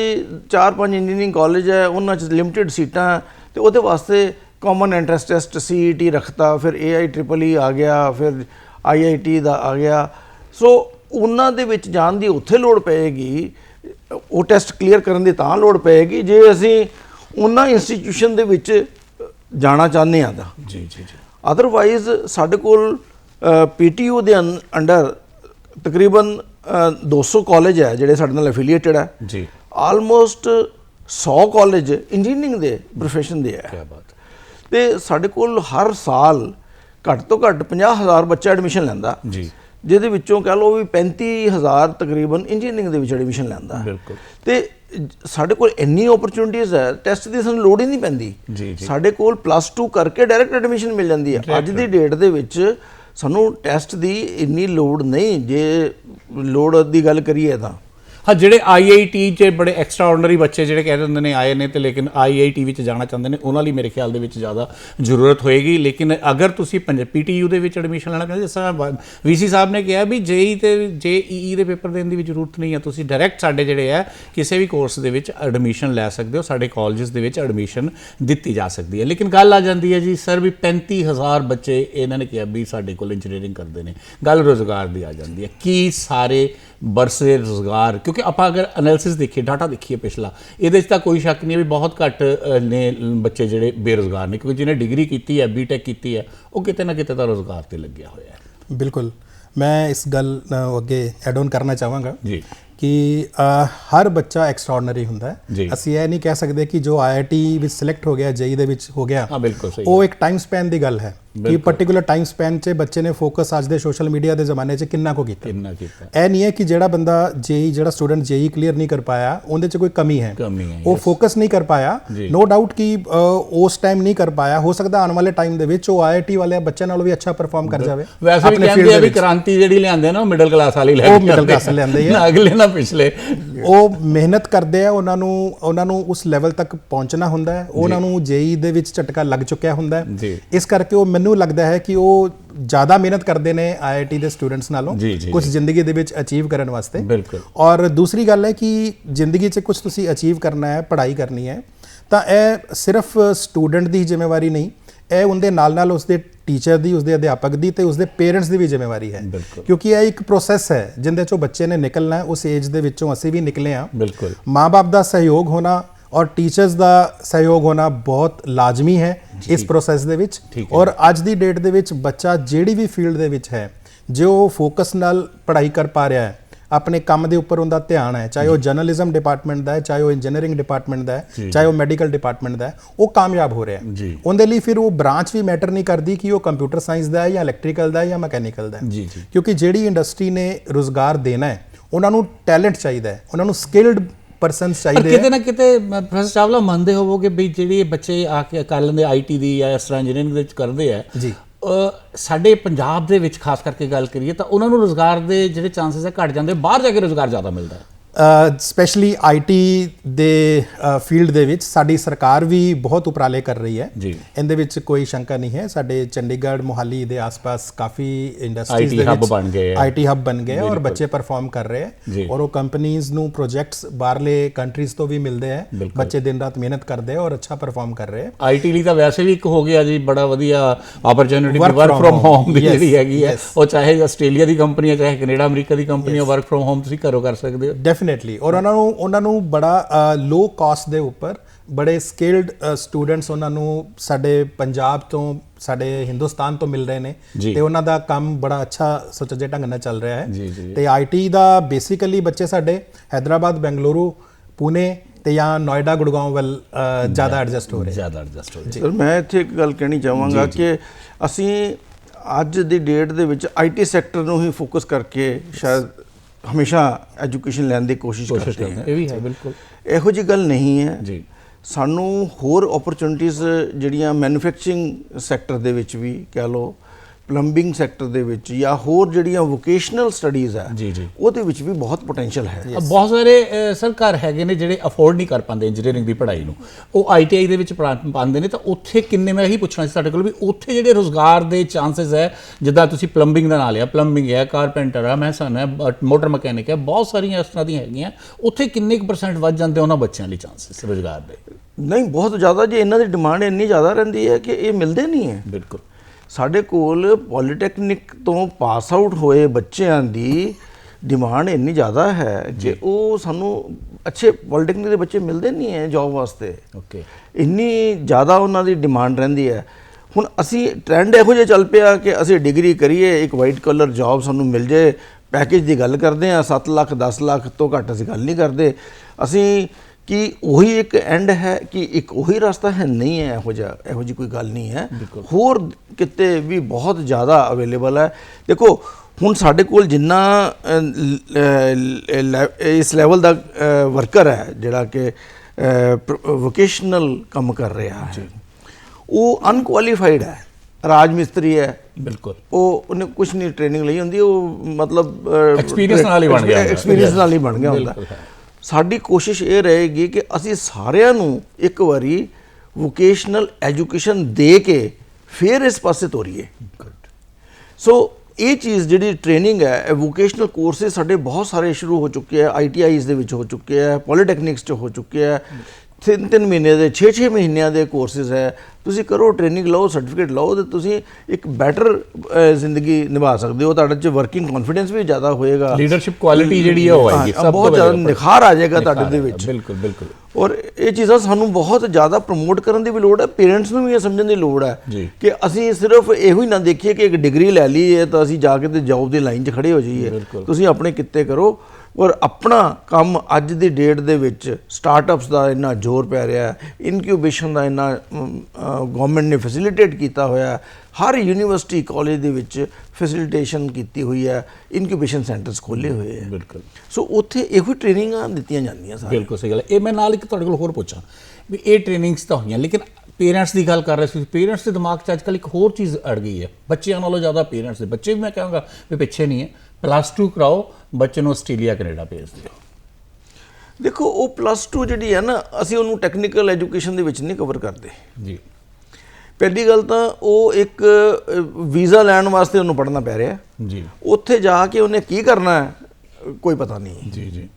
ਚਾਰ ਪੰਜ ਇੰਜੀਨੀਅਰਿੰਗ ਕਾਲਜ ਹੈ ਉਹਨਾਂ 'ਚ ਲਿਮਟਿਡ ਸੀਟਾਂ ਤੇ ਉਹਦੇ ਵਾਸਤੇ ਕਾਮਨ ਐਂਟਰੈਂਸ ਟੈਸਟ ਸੀਈਟੀ ਰੱਖਤਾ ਫਿਰ ਏਆਈ ਟ੍ਰਿਪਲ ਈ ਆ ਗਿਆ ਫਿਰ ਆਈਆਈਟੀ ਦਾ ਆ ਗਿਆ। ਸੋ ਉਹਨਾਂ ਦੇ ਵਿੱਚ ਜਾਣ ਦੀ ਉੱਥੇ ਲੋੜ ਪਏਗੀ ਉਹ ਟੈਸਟ ਕਲੀਅਰ ਕਰਨ ਦੀ ਤਾਂ ਲੋੜ ਪਏਗੀ ਜੇ ਅਸੀਂ ਉਹਨਾਂ ਇੰਸਟੀਟਿਊਸ਼ਨ ਦੇ ਵਿੱਚ ਜਾਣਾ ਚਾਹੁੰਦੇ ਹਾਂ ਤਾਂ। ਜੀ ਜੀ ਜੀ। ਅਦਰਵਾਈਜ਼ ਸਾਡੇ ਕੋਲ ਪੀਟੀਯੂ ਦੇ ਅੰਡਰ ਤਕਰੀਬਨ ਅ, 200 ਕਾਲਜ ਹੈ ਜਿਹੜੇ ਸਾਡੇ ਨਾਲ ਐਫੀਲੀਏਟਡ ਹੈ। ਜੀ। ਆਲਮੋਸਟ 100 ਕਾਲਜ ਇੰਜੀਨੀਅਰਿੰਗ ਦੇ profession ਦੇ ਹੈ। ਕੀ ਬਾਤ ਤੇ ਸਾਡੇ ਕੋਲ ਹਰ ਸਾਲ ਘੱਟ ਤੋਂ ਘੱਟ 50000 ਬੱਚਾ ਐਡਮਿਸ਼ਨ ਲੈਂਦਾ। ਜੀ। ਜਿਹਦੇ ਵਿੱਚੋਂ ਕਹ ਲਓ ਵੀ 35000 ਤਕਰੀਬਨ ਇੰਜੀਨੀਅਰਿੰਗ ਦੇ ਵਿੱਚ ਐਡਮਿਸ਼ਨ ਲੈਂਦਾ। ਬਿਲਕੁਲ। ਤੇ ਸਾਡੇ ਕੋਲ ਇੰਨੀ ਓਪਰਚੁਨਿਟੀਜ਼ ਹੈ ਟੈਸਟ ਦੀ ਸਾਨੂੰ ਲੋੜ ਹੀ ਨਹੀਂ ਪੈਂਦੀ। ਜੀ, ਜੀ। ਸਾਡੇ ਕੋਲ ਪਲੱਸ 2 ਕਰਕੇ ਡਾਇਰੈਕਟ ਐਡਮਿਸ਼ਨ ਮਿਲ ਜਾਂਦੀ ਹੈ। ਅੱਜ ਦੀ ਡੇਟ ਦੇ ਵਿੱਚ ਸਾਨੂੰ ਟੈਸਟ ਦੀ ਇੰਨੀ ਲੋੜ ਨਹੀਂ ਜੇ ਲੋੜ ਦੀ ਗੱਲ ਕਰੀਏ ਤਾਂ। ਹਾਂ, ਜਿਹੜੇ ਆਈਆਈਟੀ 'ਚ ਬੜੇ ਐਕਸਟਰਾਆਰਡੀਨਰੀ ਬੱਚੇ ਜਿਹੜੇ ਕਹਿ ਦਿੰਦੇ ਨੇ ਆਏ ਨੇ ਤੇ ਲੇਕਿਨ ਆਈਆਈਟੀ ਵਿੱਚ ਜਾਣਾ ਚਾਹੁੰਦੇ ਨੇ, ਉਹਨਾਂ ਲਈ ਮੇਰੇ ਖਿਆਲ ਦੇ ਵਿੱਚ ਜ਼ਿਆਦਾ ਜ਼ਰੂਰਤ ਹੋਏਗੀ। ਲੇਕਿਨ ਅਗਰ ਤੁਸੀਂ ਪੰਜ ਪੀਟੀਯੂ ਦੇ ਵਿੱਚ ਐਡਮਿਸ਼ਨ ਲੈਣਾ ਚਾਹੁੰਦੇ ਜਿਸ ਤਰ੍ਹਾਂ ਵੀਸੀ ਸਾਹਿਬ ਨੇ ਕਿਹਾ ਵੀ ਜੇਈ ਤੇ ਜੇਈਈ ਦੇ ਪੇਪਰ ਦੇਣ ਦੀ ਵੀ ਜ਼ਰੂਰਤ ਨਹੀਂ ਹੈ, ਤੁਸੀਂ ਡਾਇਰੈਕਟ ਸਾਡੇ ਜਿਹੜੇ ਹੈ, ਕਿਸੇ ਵੀ ਕੋਰਸ ਦੇ ਵਿੱਚ ਐਡਮਿਸ਼ਨ ਲੈ ਸਕਦੇ ਹੋ, ਸਾਡੇ ਕਾਲਜਸ ਦੇ ਵਿੱਚ ਐਡਮਿਸ਼ਨ ਦਿੱਤੀ ਜਾ ਸਕਦੀ ਹੈ। ਲੇਕਿਨ ਗੱਲ ਆ ਜਾਂਦੀ ਹੈ ਜੀ, ਸਰ ਵੀ 35000 ਬੱਚੇ ਇਹਨਾਂ ਨੇ ਕਿਹਾ ਵੀ ਸਾਡੇ ਕੋਲ ਇੰਜੀਨੀਅਰਿੰਗ ਕਰਦੇ ਨੇ। ਗੱਲ ਰੋਜ਼ਗਾਰ ਦੀ ਆ ਜਾਂਦੀ ਹੈ। ਕੀ ਸਾਰੇ ਬਰਸੇ ਰੋਜ਼ਗਾਰ, ਕਿਉਂਕਿ ਆਪਾਂ ਅਗਰ ਐਨਾਲਿਸਿਸ ਦੇਖੀਏ ਡਾਟਾ ਦੇਖੀਏ ਪਿਛਲਾ ਇਹਦੇ 'ਚ ਤਾਂ ਕੋਈ ਸ਼ੱਕ ਨਹੀਂ ਹੈ ਵੀ ਬਹੁਤ ਘੱਟ ਨੇ ਬੱਚੇ ਜਿਹੜੇ ਬੇਰੋਜ਼ਗਾਰ ਨੇ ਕਿਉਂਕਿ ਜਿਹਨੇ ਡਿਗਰੀ ਕੀਤੀ ਹੈ ਬੀਟੈਕ ਕੀਤੀ ਹੈ ਉਹ ਕਿਤੇ ਨਾ ਕਿਤੇ ਤਾਂ ਰੋਜ਼ਗਾਰ ਤੇ ਲੱਗਿਆ ਹੋਇਆ ਹੈ। ਬਿਲਕੁਲ। ਮੈਂ ਇਸ ਗੱਲ ਨੂੰ ਅੱਗੇ ਐਡ ਔਨ ਕਰਨਾ ਚਾਹਾਂਗਾ ਜੀ। ਕਿ ਹਰ ਬੱਚਾ ਐਕਸਟਰਾਆਰਡਨਰੀ ਹੁੰਦਾ। ਹੈ। ਅਸੀਂ ਇਹ ਨਹੀਂ ਕਹਿ ਸਕਦੇ ਕਿ ਜੋ ਆਈਆਈਟੀ ਵਿੱਚ ਸਿਲੈਕਟ ਹੋ ਗਿਆ ਜੇਈ ਦੇ ਵਿੱਚ ਹੋ ਗਿਆ ਹਾਂ ਬਿਲਕੁਲ ਸਹੀ ਉਹ ਇੱਕ ਟਾਈਮ ਸਪੈਨ ਦੀ ਗੱਲ ਹੈ। ਕਿ ਪਾਰਟਿਕੂਲਰ ਟਾਈਮ ਸਪੈਨ 'ਚ ਬੱਚੇ ਨੇ ਫੋਕਸ ਅੱਜ ਦੇ ਸੋਸ਼ਲ ਮੀਡੀਆ ਦੇ ਜ਼ਮਾਨੇ 'ਚ ਕਿੰਨਾ ਕੋ ਕੀਤਾ? ਕਿੰਨਾ ਕੀਤਾ? ਇਹ ਨਹੀਂ ਹੈ ਕਿ ਜਿਹੜਾ ਬੰਦਾ ਜੇਈ ਜਿਹੜਾ ਸਟੂਡੈਂਟ ਜੇਈ ਕਲੀਅਰ ਨਹੀਂ ਕਰ ਪਾਇਆ ਉਹਦੇ 'ਚ ਕੋਈ ਕਮੀ ਹੈ। ਕਮੀ ਹੈ ਉਹ ਫੋਕਸ ਨਹੀਂ ਕਰ ਪਾਇਆ। ਨੋ ਡਾਊਟ ਕਿ ਉਸ ਟਾਈਮ ਨਹੀਂ ਕਰ ਪਾਇਆ। ਹੋ ਸਕਦਾ ਆਉਣ ਵਾਲੇ ਟਾਈਮ ਦੇ ਵਿੱਚ ਉਹ ਆਈਆਈਟੀ ਵਾਲੇ ਬੱਚਿਆਂ ਨਾਲੋਂ ਵੀ ਅੱਛਾ ਪਰਫਾਰਮ ਕਰ ਜਾਵੇ। ਵੈਸੇ ਵੀ ਕਹਿੰਦੇ ਆ ਵੀ। ਕ੍ਰਾਂਤੀ ਜਿਹੜੀ ਲਿਆਂਦੇ ਨਾ ਉਹ ਮਿਡਲ ਕਲਾਸ ਵਾਲੀ ਲੈ ਉਹ ਕੇ middle ਆਉਂਦੇ class ਲਿਆਂਦੇ ਆ। ਨਾ ਅਗਲੇ ਨਾ ਪਿਛਲੇ। ਉਹ ਮਿਹਨਤ ਕਰਦੇ ਆ ਉਹਨਾਂ ਨੂੰ ਉਹਨਾਂ ਨੂੰ ਉਸ ਲੈਵਲ ਤੱਕ ਪਹੁੰਚਣਾ ਹੁੰਦਾ ਹੈ। ਉਹਨਾਂ ਨੂੰ ਜੇਈ ਦੇ ਵਿੱਚ ਝਟਕਾ ਲੱਗ ਚੁੱਕਿਆ ਹੁੰਦਾ ਹੈ। ਇਸ ਕਰਕੇ ਉਹ ਮੈਨੂੰ ਲੱਗਦਾ ਹੈ ਕਿ ਉਹ ਜ਼ਿਆਦਾ ਮਿਹਨਤ ਕਰਦੇ ਨੇ ਆਈਆਈਟੀ ਦੇ ਸਟੂਡੈਂਟਸ ਨਾਲੋਂ ਕੁਝ ਜ਼ਿੰਦਗੀ ਦੇ ਵਿੱਚ ਅਚੀਵ ਕਰਨ ਵਾਸਤੇ। ਬਿਲਕੁਲ। ਔਰ ਦੂਸਰੀ ਗੱਲ ਹੈ ਕਿ ਜ਼ਿੰਦਗੀ 'ਚ ਕੁਝ ਤੁਸੀਂ ਅਚੀਵ ਕਰਨਾ ਹੈ ਪੜ੍ਹਾਈ ਕਰਨੀ ਹੈ ਤਾਂ ਇਹ ਸਿਰਫ ਸਟੂਡੈਂਟ ਦੀ ਜ਼ਿੰਮੇਵਾਰੀ ਨਹੀਂ ਇਹ ਉਹਦੇ ਨਾਲ ਨਾਲ ਉਸਦੇ ਟੀਚਰ ਦੀ ਉਸਦੇ ਅਧਿਆਪਕ ਦੀ ਤੇ ਉਸਦੇ ਪੇਰੈਂਟਸ ਦੀ ਵੀ ਜ਼ਿੰਮੇਵਾਰੀ ਹੈ। ਕਿਉਂਕਿ ਇਹ ਇੱਕ ਪ੍ਰੋਸੈਸ ਹੈ ਜਿੰਦੇ ਚੋਂ ਬੱਚੇ ਨੇ ਨਿਕਲਣਾ ਹੈ ਉਸ ਏਜ ਦੇ ਵਿੱਚੋਂ ਅਸੀਂ ਵੀ ਨਿਕਲੇ ਹਾਂ। ਬਿਲਕੁਲ। ਮਾਪੇ ਦਾ ਸਹਿਯੋਗ ਹੋਣਾ ਔਰ ਟੀਚਰਸ ਦਾ ਸਹਿਯੋਗ ਹੋਣਾ ਬਹੁਤ ਲਾਜ਼ਮੀ ਹੈ ਇਸ ਪ੍ਰੋਸੈਸ ਦੇ ਵਿੱਚ। ਔਰ ਅੱਜ ਦੀ ਡੇਟ ਦੇ ਵਿੱਚ ਬੱਚਾ ਜਿਹੜੀ ਵੀ ਫੀਲਡ ਦੇ ਵਿੱਚ ਹੈ ਜੇ ਉਹ ਫੋਕਸ ਨਾਲ ਪੜ੍ਹਾਈ ਕਰ ਪਾ ਰਿਹਾ ਹੈ ਆਪਣੇ ਕੰਮ ਦੇ ਉੱਪਰ ਉਹਦਾ ਧਿਆਨ ਹੈ ਚਾਹੇ ਉਹ ਜਰਨਲਿਜ਼ਮ ਡਿਪਾਰਟਮੈਂਟ ਦਾ ਹੈ ਚਾਹੇ ਉਹ ਇੰਜੀਨੀਅਰਿੰਗ ਡਿਪਾਰਟਮੈਂਟ ਦਾ ਹੈ ਚਾਹੇ ਉਹ ਮੈਡੀਕਲ ਡਿਪਾਰਟਮੈਂਟ ਦਾ ਹੈ ਉਹ ਕਾਮਯਾਬ ਹੋ ਰਿਹਾ ਹੈ। ਉਹਦੇ ਲਈ ਫਿਰ ਉਹ ਬ੍ਰਾਂਚ ਵੀ ਮੈਟਰ ਨਹੀਂ ਕਰਦੀ ਕਿ ਉਹ ਕੰਪਿਊਟਰ ਸਾਇੰਸ ਦਾ ਹੈ ਜਾਂ ਇਲੈਕਟ੍ਰੀਕਲ ਦਾ ਹੈ ਜਾਂ ਮਕੈਨੀਕਲ ਦਾ ਹੈ। ਕਿਉਂਕਿ ਜਿਹੜੀ ਇੰਡਸਟਰੀ ਨੇ ਰੋਜ਼ਗਾਰ ਦੇਣਾ ਹੈ ਉਹਨਾਂ ਨੂੰ ਟੈਲੈਂਟ ਚਾਹੀਦਾ ਹੈ ਉਹਨਾਂ ਨੂੰ ਸਕਿਲਡ ਪਰਸਨਸ ਪਰ ਚਾਹੀਦੇ ਕਿਤੇ ਹੈ ਨਾ ਕਿਤੇ ਪ੍ਰੋਫੈਸਰ ਚਾਵਲਾ ਮੰਨਦੇ ਹੋਵੋਗੇ ਵੀ ਜਿਹੜੇ ਬੱਚੇ ਆ ਕੇ ਕਰ ਲੈਂਦੇ ਆਈਟੀ ਦੀ ਜਾਂ ਇਸ ਤਰ੍ਹਾਂ ਇੰਜੀਨੀਅਰਿੰਗ ਦੇ ਵਿੱਚ ਕਰਦੇ ਆ ਜੀ। ਸਾਡੇ ਪੰਜਾਬ ਦੇ ਵਿੱਚ ਖਾਸ ਕਰਕੇ ਗੱਲ ਕਰੀਏ ਤਾਂ ਉਹਨਾਂ ਨੂੰ ਰੋਜ਼ਗਾਰ ਦੇ ਜਿਹੜੇ ਚਾਂਸਸ ਹੈ ਘਟ ਜਾਂਦੇ ਬਾਹਰ ਜਾ ਕੇ ਰੋਜ਼ਗਾਰ ਜ਼ਿਆਦਾ ਮਿਲਦਾ ਹੈ ਸਪੈਸ਼ਲੀ ਆਈਟੀ ਦੇ ਫੀਲਡ ਦੇ ਵਿੱਚ ਸਾਡੀ ਸਰਕਾਰ ਵੀ ਬਹੁਤ ਉਪਰਾਲੇ ਕਰ ਰਹੀ ਹੈ। ਇਹਦੇ ਵਿੱਚ ਕੋਈ ਸ਼ੰਕਾ ਨਹੀਂ ਹੈ। ਸਾਡੇ ਚੰਡੀਗੜ੍ਹ ਮੁਹਾਲੀ ਦੇ ਆਸ-ਪਾਸ ਕਾਫੀ ਇੰਡਸਟਰੀਜ਼ ਦੇ ਹੱਬ ਆਈਟੀ ਹੱਬ ਬਣ ਗਏ ਔਰ ਬੱਚੇ ਪਰਫਾਰਮ ਕਰ ਰਹੇ ਹੈ। ਔਰ ਉਹ ਕੰਪਨੀਆਂ ਨੂੰ ਪ੍ਰੋਜੈਕਟਸ ਬਾਹਰਲੇ ਕੰਟਰੀਜ਼ ਤੋਂ ਵੀ ਮਿਲਦੇ ਹੈ। ਬੱਚੇ ਦਿਨ ਰਾਤ ਮਿਹਨਤ ਕਰਦੇ ਔਰ ਅੱਛਾ ਪਰਫਾਰਮ ਕਰ ਰਹੇ ਹੈ। ਆਈਟੀ ਲਈ ਤਾਂ ਵੈਸੇ ਵੀ ਇੱਕ ਹੋ ਗਿਆ ਜੀ ਬੜਾ ਵਧੀਆ ਓਪਰਚ्युनिटी ਵਰਕ ਫਰਮ ਹੋਮ ਦੀ ਜਿਹੜੀ ਹੈਗੀ ਹੈ। ਉਹ ਚਾਹੇ ਆਸਟ੍ਰੇਲੀਆ ਦੀ ਕੰਪਨੀ ਹੈ ਚਾਹੇ ਕੈਨੇਡਾ ਅਮਰੀਕਾ ਦੀ ਕੰਪਨੀਆਂ ਵਰਕ ਫਰਮ ਹੋਮ ਤੁਸੀਂ ਘਰੋਂ ਕਰ ਸਕਦੇ ਹੋ। ਡੈਫੀਨਿਟਲੀ ਔਰ ਉਹਨਾਂ ਨੂੰ ਉਹਨਾਂ ਨੂੰ ਬੜਾ ਲੋ ਕਾਸਟ ਦੇ ਉੱਪਰ ਬੜੇ ਸਕੇਲਡ ਸਟੂਡੈਂਟਸ ਉਹਨਾਂ ਨੂੰ ਸਾਡੇ ਪੰਜਾਬ ਤੋਂ ਸਾਡੇ ਹਿੰਦੁਸਤਾਨ ਤੋਂ ਮਿਲ ਰਹੇ ਨੇ। ਤੇ ਉਹਨਾਂ ਦਾ ਕੰਮ ਬੜਾ ਅੱਛਾ ਸੁਚੱਜੇ ਢੰਗ ਨਾਲ ਚੱਲ ਰਿਹਾ ਹੈ। ਤੇ ਆਈਟੀ ਦਾ ਬੇਸਿਕਲੀ ਬੱਚੇ ਸਾਡੇ ਹైదరాబాద్ ਬੈਂਗਲੁਰੂ ਪੂਨੇ ਤੇ ਜਾਂ ਨੋਇਡਾ ਗੁੜਗਾਉਂ ਵੱਲ ਜ਼ਿਆਦਾ ਐਡਜਸਟ ਹੋ ਰਹੇ ਜ਼ਿਆਦਾ ਐਡਜਸਟ ਹੋ ਰਹੇ ਸਰ ਮੈਂ ਇੱਥੇ ਇੱਕ ਗੱਲ ਕਹਿਣੀ ਚਾਹਾਂਗਾ ਕਿ ਅਸੀਂ ਅੱਜ ਦੀ ਡੇਟ ਦੇ ਵਿੱਚ ਆਈਟੀ ਸੈਕਟਰ ਨੂੰ ਹੀ ਫੋਕਸ ਕਰਕੇ ਸ਼ਾਇਦ ਹਮੇਸ਼ਾ ਐਜੂਕੇਸ਼ਨ ਲੈਣ ਦੀ ਕੋਸ਼ਿਸ਼ ਕਰਦੇ ਹਾਂ। ਇਹ ਵੀ ਹੈ ਬਿਲਕੁਲ। ਇਹੋ ਜੀ ਗੱਲ ਨਹੀਂ ਹੈ। ਜੀ। ਸਾਨੂੰ ਹੋਰ ਓਪਰਚੁਨਿਟੀਆਂ ਜਿਹੜੀਆਂ ਮੈਨੂਫੈਕਚਰਿੰਗ ਸੈਕਟਰ ਦੇ ਵਿੱਚ ਵੀ ਕਹਿ ਲਓ ਪਲੰਬਿੰਗ ਸੈਕਟਰ ਦੇ ਵਿੱਚ ਜਾਂ ਹੋਰ ਜਿਹੜੀਆਂ ਵੋਕੇਸ਼ਨਲ ਸਟੱਡੀਜ਼ ਹੈ ਜੀ, ਜੀ। ਉਹਦੇ ਵਿੱਚ ਵੀ ਬਹੁਤ ਪੋਟੈਂਸ਼ੀਅਲ ਹੈ। ਬਹੁਤ ਸਾਰੇ ਸਰਕਾਰ ਹੈਗੇ ਨੇ ਜਿਹੜੇ ਅਫੋਰਡ ਨਹੀਂ ਕਰ ਪਾਉਂਦੇ ਇੰਜੀਨੀਅਰਿੰਗ ਦੀ ਪੜ੍ਹਾਈ ਨੂੰ। ਉਹ ਆਈਟੀਆਈ ਦੇ ਵਿੱਚ ਪਾਉਂਦੇ ਨੇ ਤਾਂ ਉੱਥੇ ਕਿੰਨੇ ਮੈਂ ਇਹੀ ਪੁੱਛਣਾ ਸੀ ਤੁਹਾਡੇ ਕੋਲ ਵੀ ਉੱਥੇ ਜਿਹੜੇ ਰੋਜ਼ਗਾਰ ਦੇ ਚਾਂਸਸ ਹੈ ਜਿੱਦਾਂ ਤੁਸੀਂ ਪਲੰਬਿੰਗ ਦਾ ਨਾਂ ਲਿਆ ਪਲੰਬਿੰਗ ਹੈ ਕਾਰਪੈਂਟਰ ਹੈ ਮੈਸਨ ਹੈ ਮੋਟਰ ਮਕੈਨਿਕ ਹੈ ਬਹੁਤ ਸਾਰੀਆਂ ਇਸ ਤਰ੍ਹਾਂ ਦੀਆਂ ਹੈਗੀਆਂ ਉੱਥੇ ਕਿੰਨੇ ਕੁ ਪਰਸੈਂਟ ਵੱਧ ਜਾਂਦੇ ਉਹਨਾਂ ਬੱਚਿਆਂ ਲਈ ਚਾਂਸਸ ਰੋਜ਼ਗਾਰ ਦੇ? ਨਹੀਂ ਬਹੁਤ ਜ਼ਿਆਦਾ ਜੇ ਇਹਨਾਂ ਦੀ ਡਿਮਾਂਡ ਇੰਨੀ ਜ਼ਿਆਦਾ ਰਹਿੰਦੀ ਹੈ ਕਿ ਇਹ ਮਿਲਦੇ ਨਹੀਂ ਹੈ। ਬਿਲਕੁਲ। ਸਾਡੇ ਕੋਲ ਪੋਲੀਟੈਕਨਿਕ ਤੋਂ ਪਾਸ ਆਊਟ ਹੋਏ ਬੱਚਿਆਂ ਦੀ ਡਿਮਾਂਡ ਇੰਨੀ ਜ਼ਿਆਦਾ ਹੈ ਕਿ ਉਹ ਸਾਨੂੰ ਅੱਛੇ ਪੋਲੀਟੈਕਨਿਕ ਦੇ ਬੱਚੇ ਮਿਲਦੇ ਨਹੀਂ ਹੈ ਜੌਬ ਵਾਸਤੇ। ਓਕੇ ਇੰਨੀ ਜ਼ਿਆਦਾ ਉਹਨਾਂ ਦੀ ਡਿਮਾਂਡ ਰਹਿੰਦੀ ਹੈ। ਹੁਣ ਅਸੀਂ ਟ੍ਰੈਂਡ ਇਹੋ ਜਿਹਾ ਚੱਲ ਪਿਆ ਕਿ ਅਸੀਂ ਡਿਗਰੀ ਕਰੀਏ ਇੱਕ ਵਾਈਟ ਕਲਰ ਜੌਬ ਸਾਨੂੰ ਮਿਲ ਜੇ ਪੈਕੇਜ ਦੀ ਗੱਲ ਕਰਦੇ ਆ 7 ਲੱਖ 10 ਲੱਖ ਤੋਂ ਘੱਟ ਅਸੀਂ ਗੱਲ ਨਹੀਂ ਕਰਦੇ। ਅਸੀਂ ਕਿ ਉਹੀ ਇੱਕ ਐਂਡ ਹੈ ਕਿ ਇੱਕ ਉਹੀ ਰਸਤਾ ਹੈ ਨਹੀਂ ਹੈ ਇਹੋ ਜਿਹਾ ਇਹੋ ਜੀ ਕੋਈ ਗੱਲ ਨਹੀਂ ਹੈ। ਹੋਰ ਕਿਤੇ ਵੀ ਬਹੁਤ ਜ਼ਿਆਦਾ ਅਵੇਲੇਬਲ ਹੈ। ਦੇਖੋ ਹੁਣ ਸਾਡੇ ਕੋਲ ਜਿੰਨਾ ਇਸ ਲੈਵਲ ਦਾ ਵਰਕਰ ਹੈ ਜਿਹੜਾ ਕਿ ਵੋਕੇਸ਼ਨਲ ਕੰਮ ਕਰ ਰਿਹਾ ਹੈ। ਉਹ ਅਨਕੁਆਲੀਫਾਈਡ ਹੈ ਰਾਜ ਮਿਸਤਰੀ ਹੈ। ਬਿਲਕੁਲ। ਉਹ ਉਹਨੇ ਕੁਝ ਨਹੀਂ ਟ੍ਰੇਨਿੰਗ ਲਈ ਹੁੰਦੀ ਉਹ ਮਤਲਬ Experience ਨਾਲ ਹੀ ਬਣ ਗਿਆ। ਐਕਸਪੀਰੀਅੰਸ ਨਾਲ ਹੀ ਬਣ ਗਿਆ ਹੁੰਦਾ। ਸਾਡੀ ਕੋਸ਼ਿਸ਼ ਇਹ ਰਹੇਗੀ ਕਿ ਅਸੀਂ ਸਾਰਿਆਂ ਨੂੰ ਇੱਕ ਵਾਰੀ ਵੋਕੇਸ਼ਨਲ ਐਜੂਕੇਸ਼ਨ ਦੇ ਕੇ ਫਿਰ ਇਸ ਪਾਸੇ ਤੋਰੀਏ। ਗੁੱਡ ਸੋ ਇਹ ਚੀਜ਼ ਜਿਹੜੀ ਟ੍ਰੇਨਿੰਗ ਹੈ ਵੋਕੇਸ਼ਨਲ ਕੋਰਸਿਸ ਸਾਡੇ ਬਹੁਤ ਸਾਰੇ ਸ਼ੁਰੂ ਹੋ ਚੁੱਕੇ ਆ ਆਈਟੀਆਈਜ਼ ਦੇ ਵਿੱਚ ਹੋ ਚੁੱਕੇ ਆ ਪੋਲੀਟੈਕਨਿਕਸ 'ਚ ਹੋ ਚੁੱਕੇ ਆ ਤਿੰਨ ਤਿੰਨ ਮਹੀਨੇ ਦੇ 6-6 ਮਹੀਨਿਆਂ ਦੇ ਕੋਰਸਿਸ ਹੈ। ਤੁਸੀਂ ਕਰੋ ਟ੍ਰੇਨਿੰਗ ਲਓ ਸਰਟੀਫਿਕੇਟ ਲਓ ਤੇ ਤੁਸੀਂ ਇੱਕ ਬੈਟਰ ਜ਼ਿੰਦਗੀ ਨਿਭਾ ਸਕਦੇ ਹੋ ਤੁਹਾਡੇ 'ਚ ਵਰਕਿੰਗ ਕੌਨਫੀਡੈਂਸ ਵੀ ਜ਼ਿਆਦਾ ਹੋਏਗਾ ਲੀਡਰਸ਼ਿਪ ਕੁਆਲਿਟੀ ਜਿਹੜੀ ਹੈ ਉਹ ਆਏਗੀ ਸਭ ਤੋਂ ਬਹੁਤ ਜ਼ਿਆਦਾ। ਨਿਖਾਰ ਆ ਜਾਏਗਾ ਤੁਹਾਡੇ ਦੇ ਵਿੱਚ ਬਿਲਕੁਲ ਬਿਲਕੁਲ ਔਰ ਇਹ ਚੀਜ਼ਾਂ ਸਾਨੂੰ ਬਹੁਤ ਜ਼ਿਆਦਾ ਪ੍ਰਮੋਟ ਕਰਨ ਦੀ ਵੀ ਲੋੜ ਹੈ ਪੇਰੈਂਟਸ ਨੂੰ ਵੀ ਇਹ ਸਮਝਣ ਦੀ ਲੋੜ ਹੈ। ਕਿ ਅਸੀਂ ਸਿਰਫ ਇਹੋ ਹੀ ਨਾ ਦੇਖੀਏ ਕਿ ਇੱਕ ਡਿਗਰੀ ਲੈ ਲਈ ਹੈ ਤਾਂ ਅਸੀਂ ਜਾ ਕੇ ਤੇ ਜੌਬ ਦੀ ਲਾਈਨ 'ਚ ਖੜੇ ਹੋ ਜਾਈਏ। ਤੁਸੀਂ ਆਪਣੇ ਕਿੱਤੇ ਕਰੋ ਔਰ ਆਪਣਾ ਕੰਮ ਅੱਜ ਦੀ ਡੇਟ ਦੇ ਵਿੱਚ ਸਟਾਰਟਅਪਸ ਦਾ ਇੰਨਾ ਜ਼ੋਰ ਪੈ ਰਿਹਾ ਹੈ ਇਨਕਿਊਬੇਸ਼ਨ ਦਾ ਇੰਨਾ ਗਵਰਨਮੈਂਟ ਨੇ ਫੈਸਿਲਿਟੇਟ ਕੀਤਾ ਹੋਇਆ ਹਰ ਯੂਨੀਵਰਸਿਟੀ ਕਾਲਜ ਦੇ ਵਿੱਚ ਫੈਸਿਲਿਟੇਸ਼ਨ ਕੀਤੀ ਹੋਈ ਹੈ ਇਨਕਿਊਬੇਸ਼ਨ ਸੈਂਟਰਸ ਖੋਲੇ ਹੋਏ ਹੈ। ਬਿਲਕੁਲ। ਸੋ ਉੱਥੇ ਇਹੋ ਹੀ ਟ੍ਰੇਨਿੰਗਾਂ ਦਿੱਤੀਆਂ ਜਾਂਦੀਆਂ ਸਾਰੀਆਂ। ਬਿਲਕੁਲ ਸਹੀ ਗੱਲ ਹੈ। ਇਹ ਮੈਂ ਨਾਲ ਇੱਕ ਤੁਹਾਡੇ ਕੋਲ ਹੋਰ ਪੁੱਛਾਂ ਵੀ ਇਹ ਟ੍ਰੇਨਿੰਗਸ ਤਾਂ ਹੋਈਆਂ ਲੇਕਿਨ ਪੇਰੈਂਟਸ ਦੀ ਗੱਲ ਕਰ ਰਹੇ ਸੀ ਪੇਰੈਂਟਸ ਦੇ ਦਿਮਾਗ 'ਚ ਅੱਜਕੱਲ ਇੱਕ ਹੋਰ ਚੀਜ਼ ਅੜ ਗਈ ਹੈ। ਬੱਚਿਆਂ ਨਾਲੋਂ ਜ਼ਿਆਦਾ ਪੇਰੈਂਟਸ ਦੇ। ਬੱਚੇ ਵੀ ਮੈਂ ਕਹਾਂਗਾ ਵੀ ਪਿੱਛੇ ਨਹੀਂ ਹੈ। ਪਲੱਸ 2 ਕਰਾਓ ਬੱਚੇ ਨੂੰ ਆਸਟ੍ਰੇਲੀਆ ਕੈਨੇਡਾ ਭੇਜ ਦਿਓ। ਦੇਖੋ ਉਹ ਪਲੱਸ 2 ਜਿਹੜੀ ਹੈ ਨਾ ਅਸੀਂ ਉਹਨੂੰ ਟੈਕਨੀਕਲ ਐਜੂਕੇਸ਼ਨ ਦੇ ਵਿੱਚ ਨਹੀਂ ਕਵਰ ਕਰਦੇ। ਜੀ। ਪਹਿਲੀ ਗੱਲ ਤਾਂ ਉਹ ਇੱਕ ਵੀਜ਼ਾ ਲੈਣ ਵਾਸਤੇ ਉਹਨੂੰ ਪੜ੍ਹਨਾ ਪੈ ਰਿਹਾ। ਜੀ। ਉੱਥੇ ਜਾ ਕੇ ਉਹਨੇ ਕੀ ਕਰਨਾ ਹੈ ਕੋਈ ਪਤਾ ਨਹੀਂ। ਜੀ ਜੀ।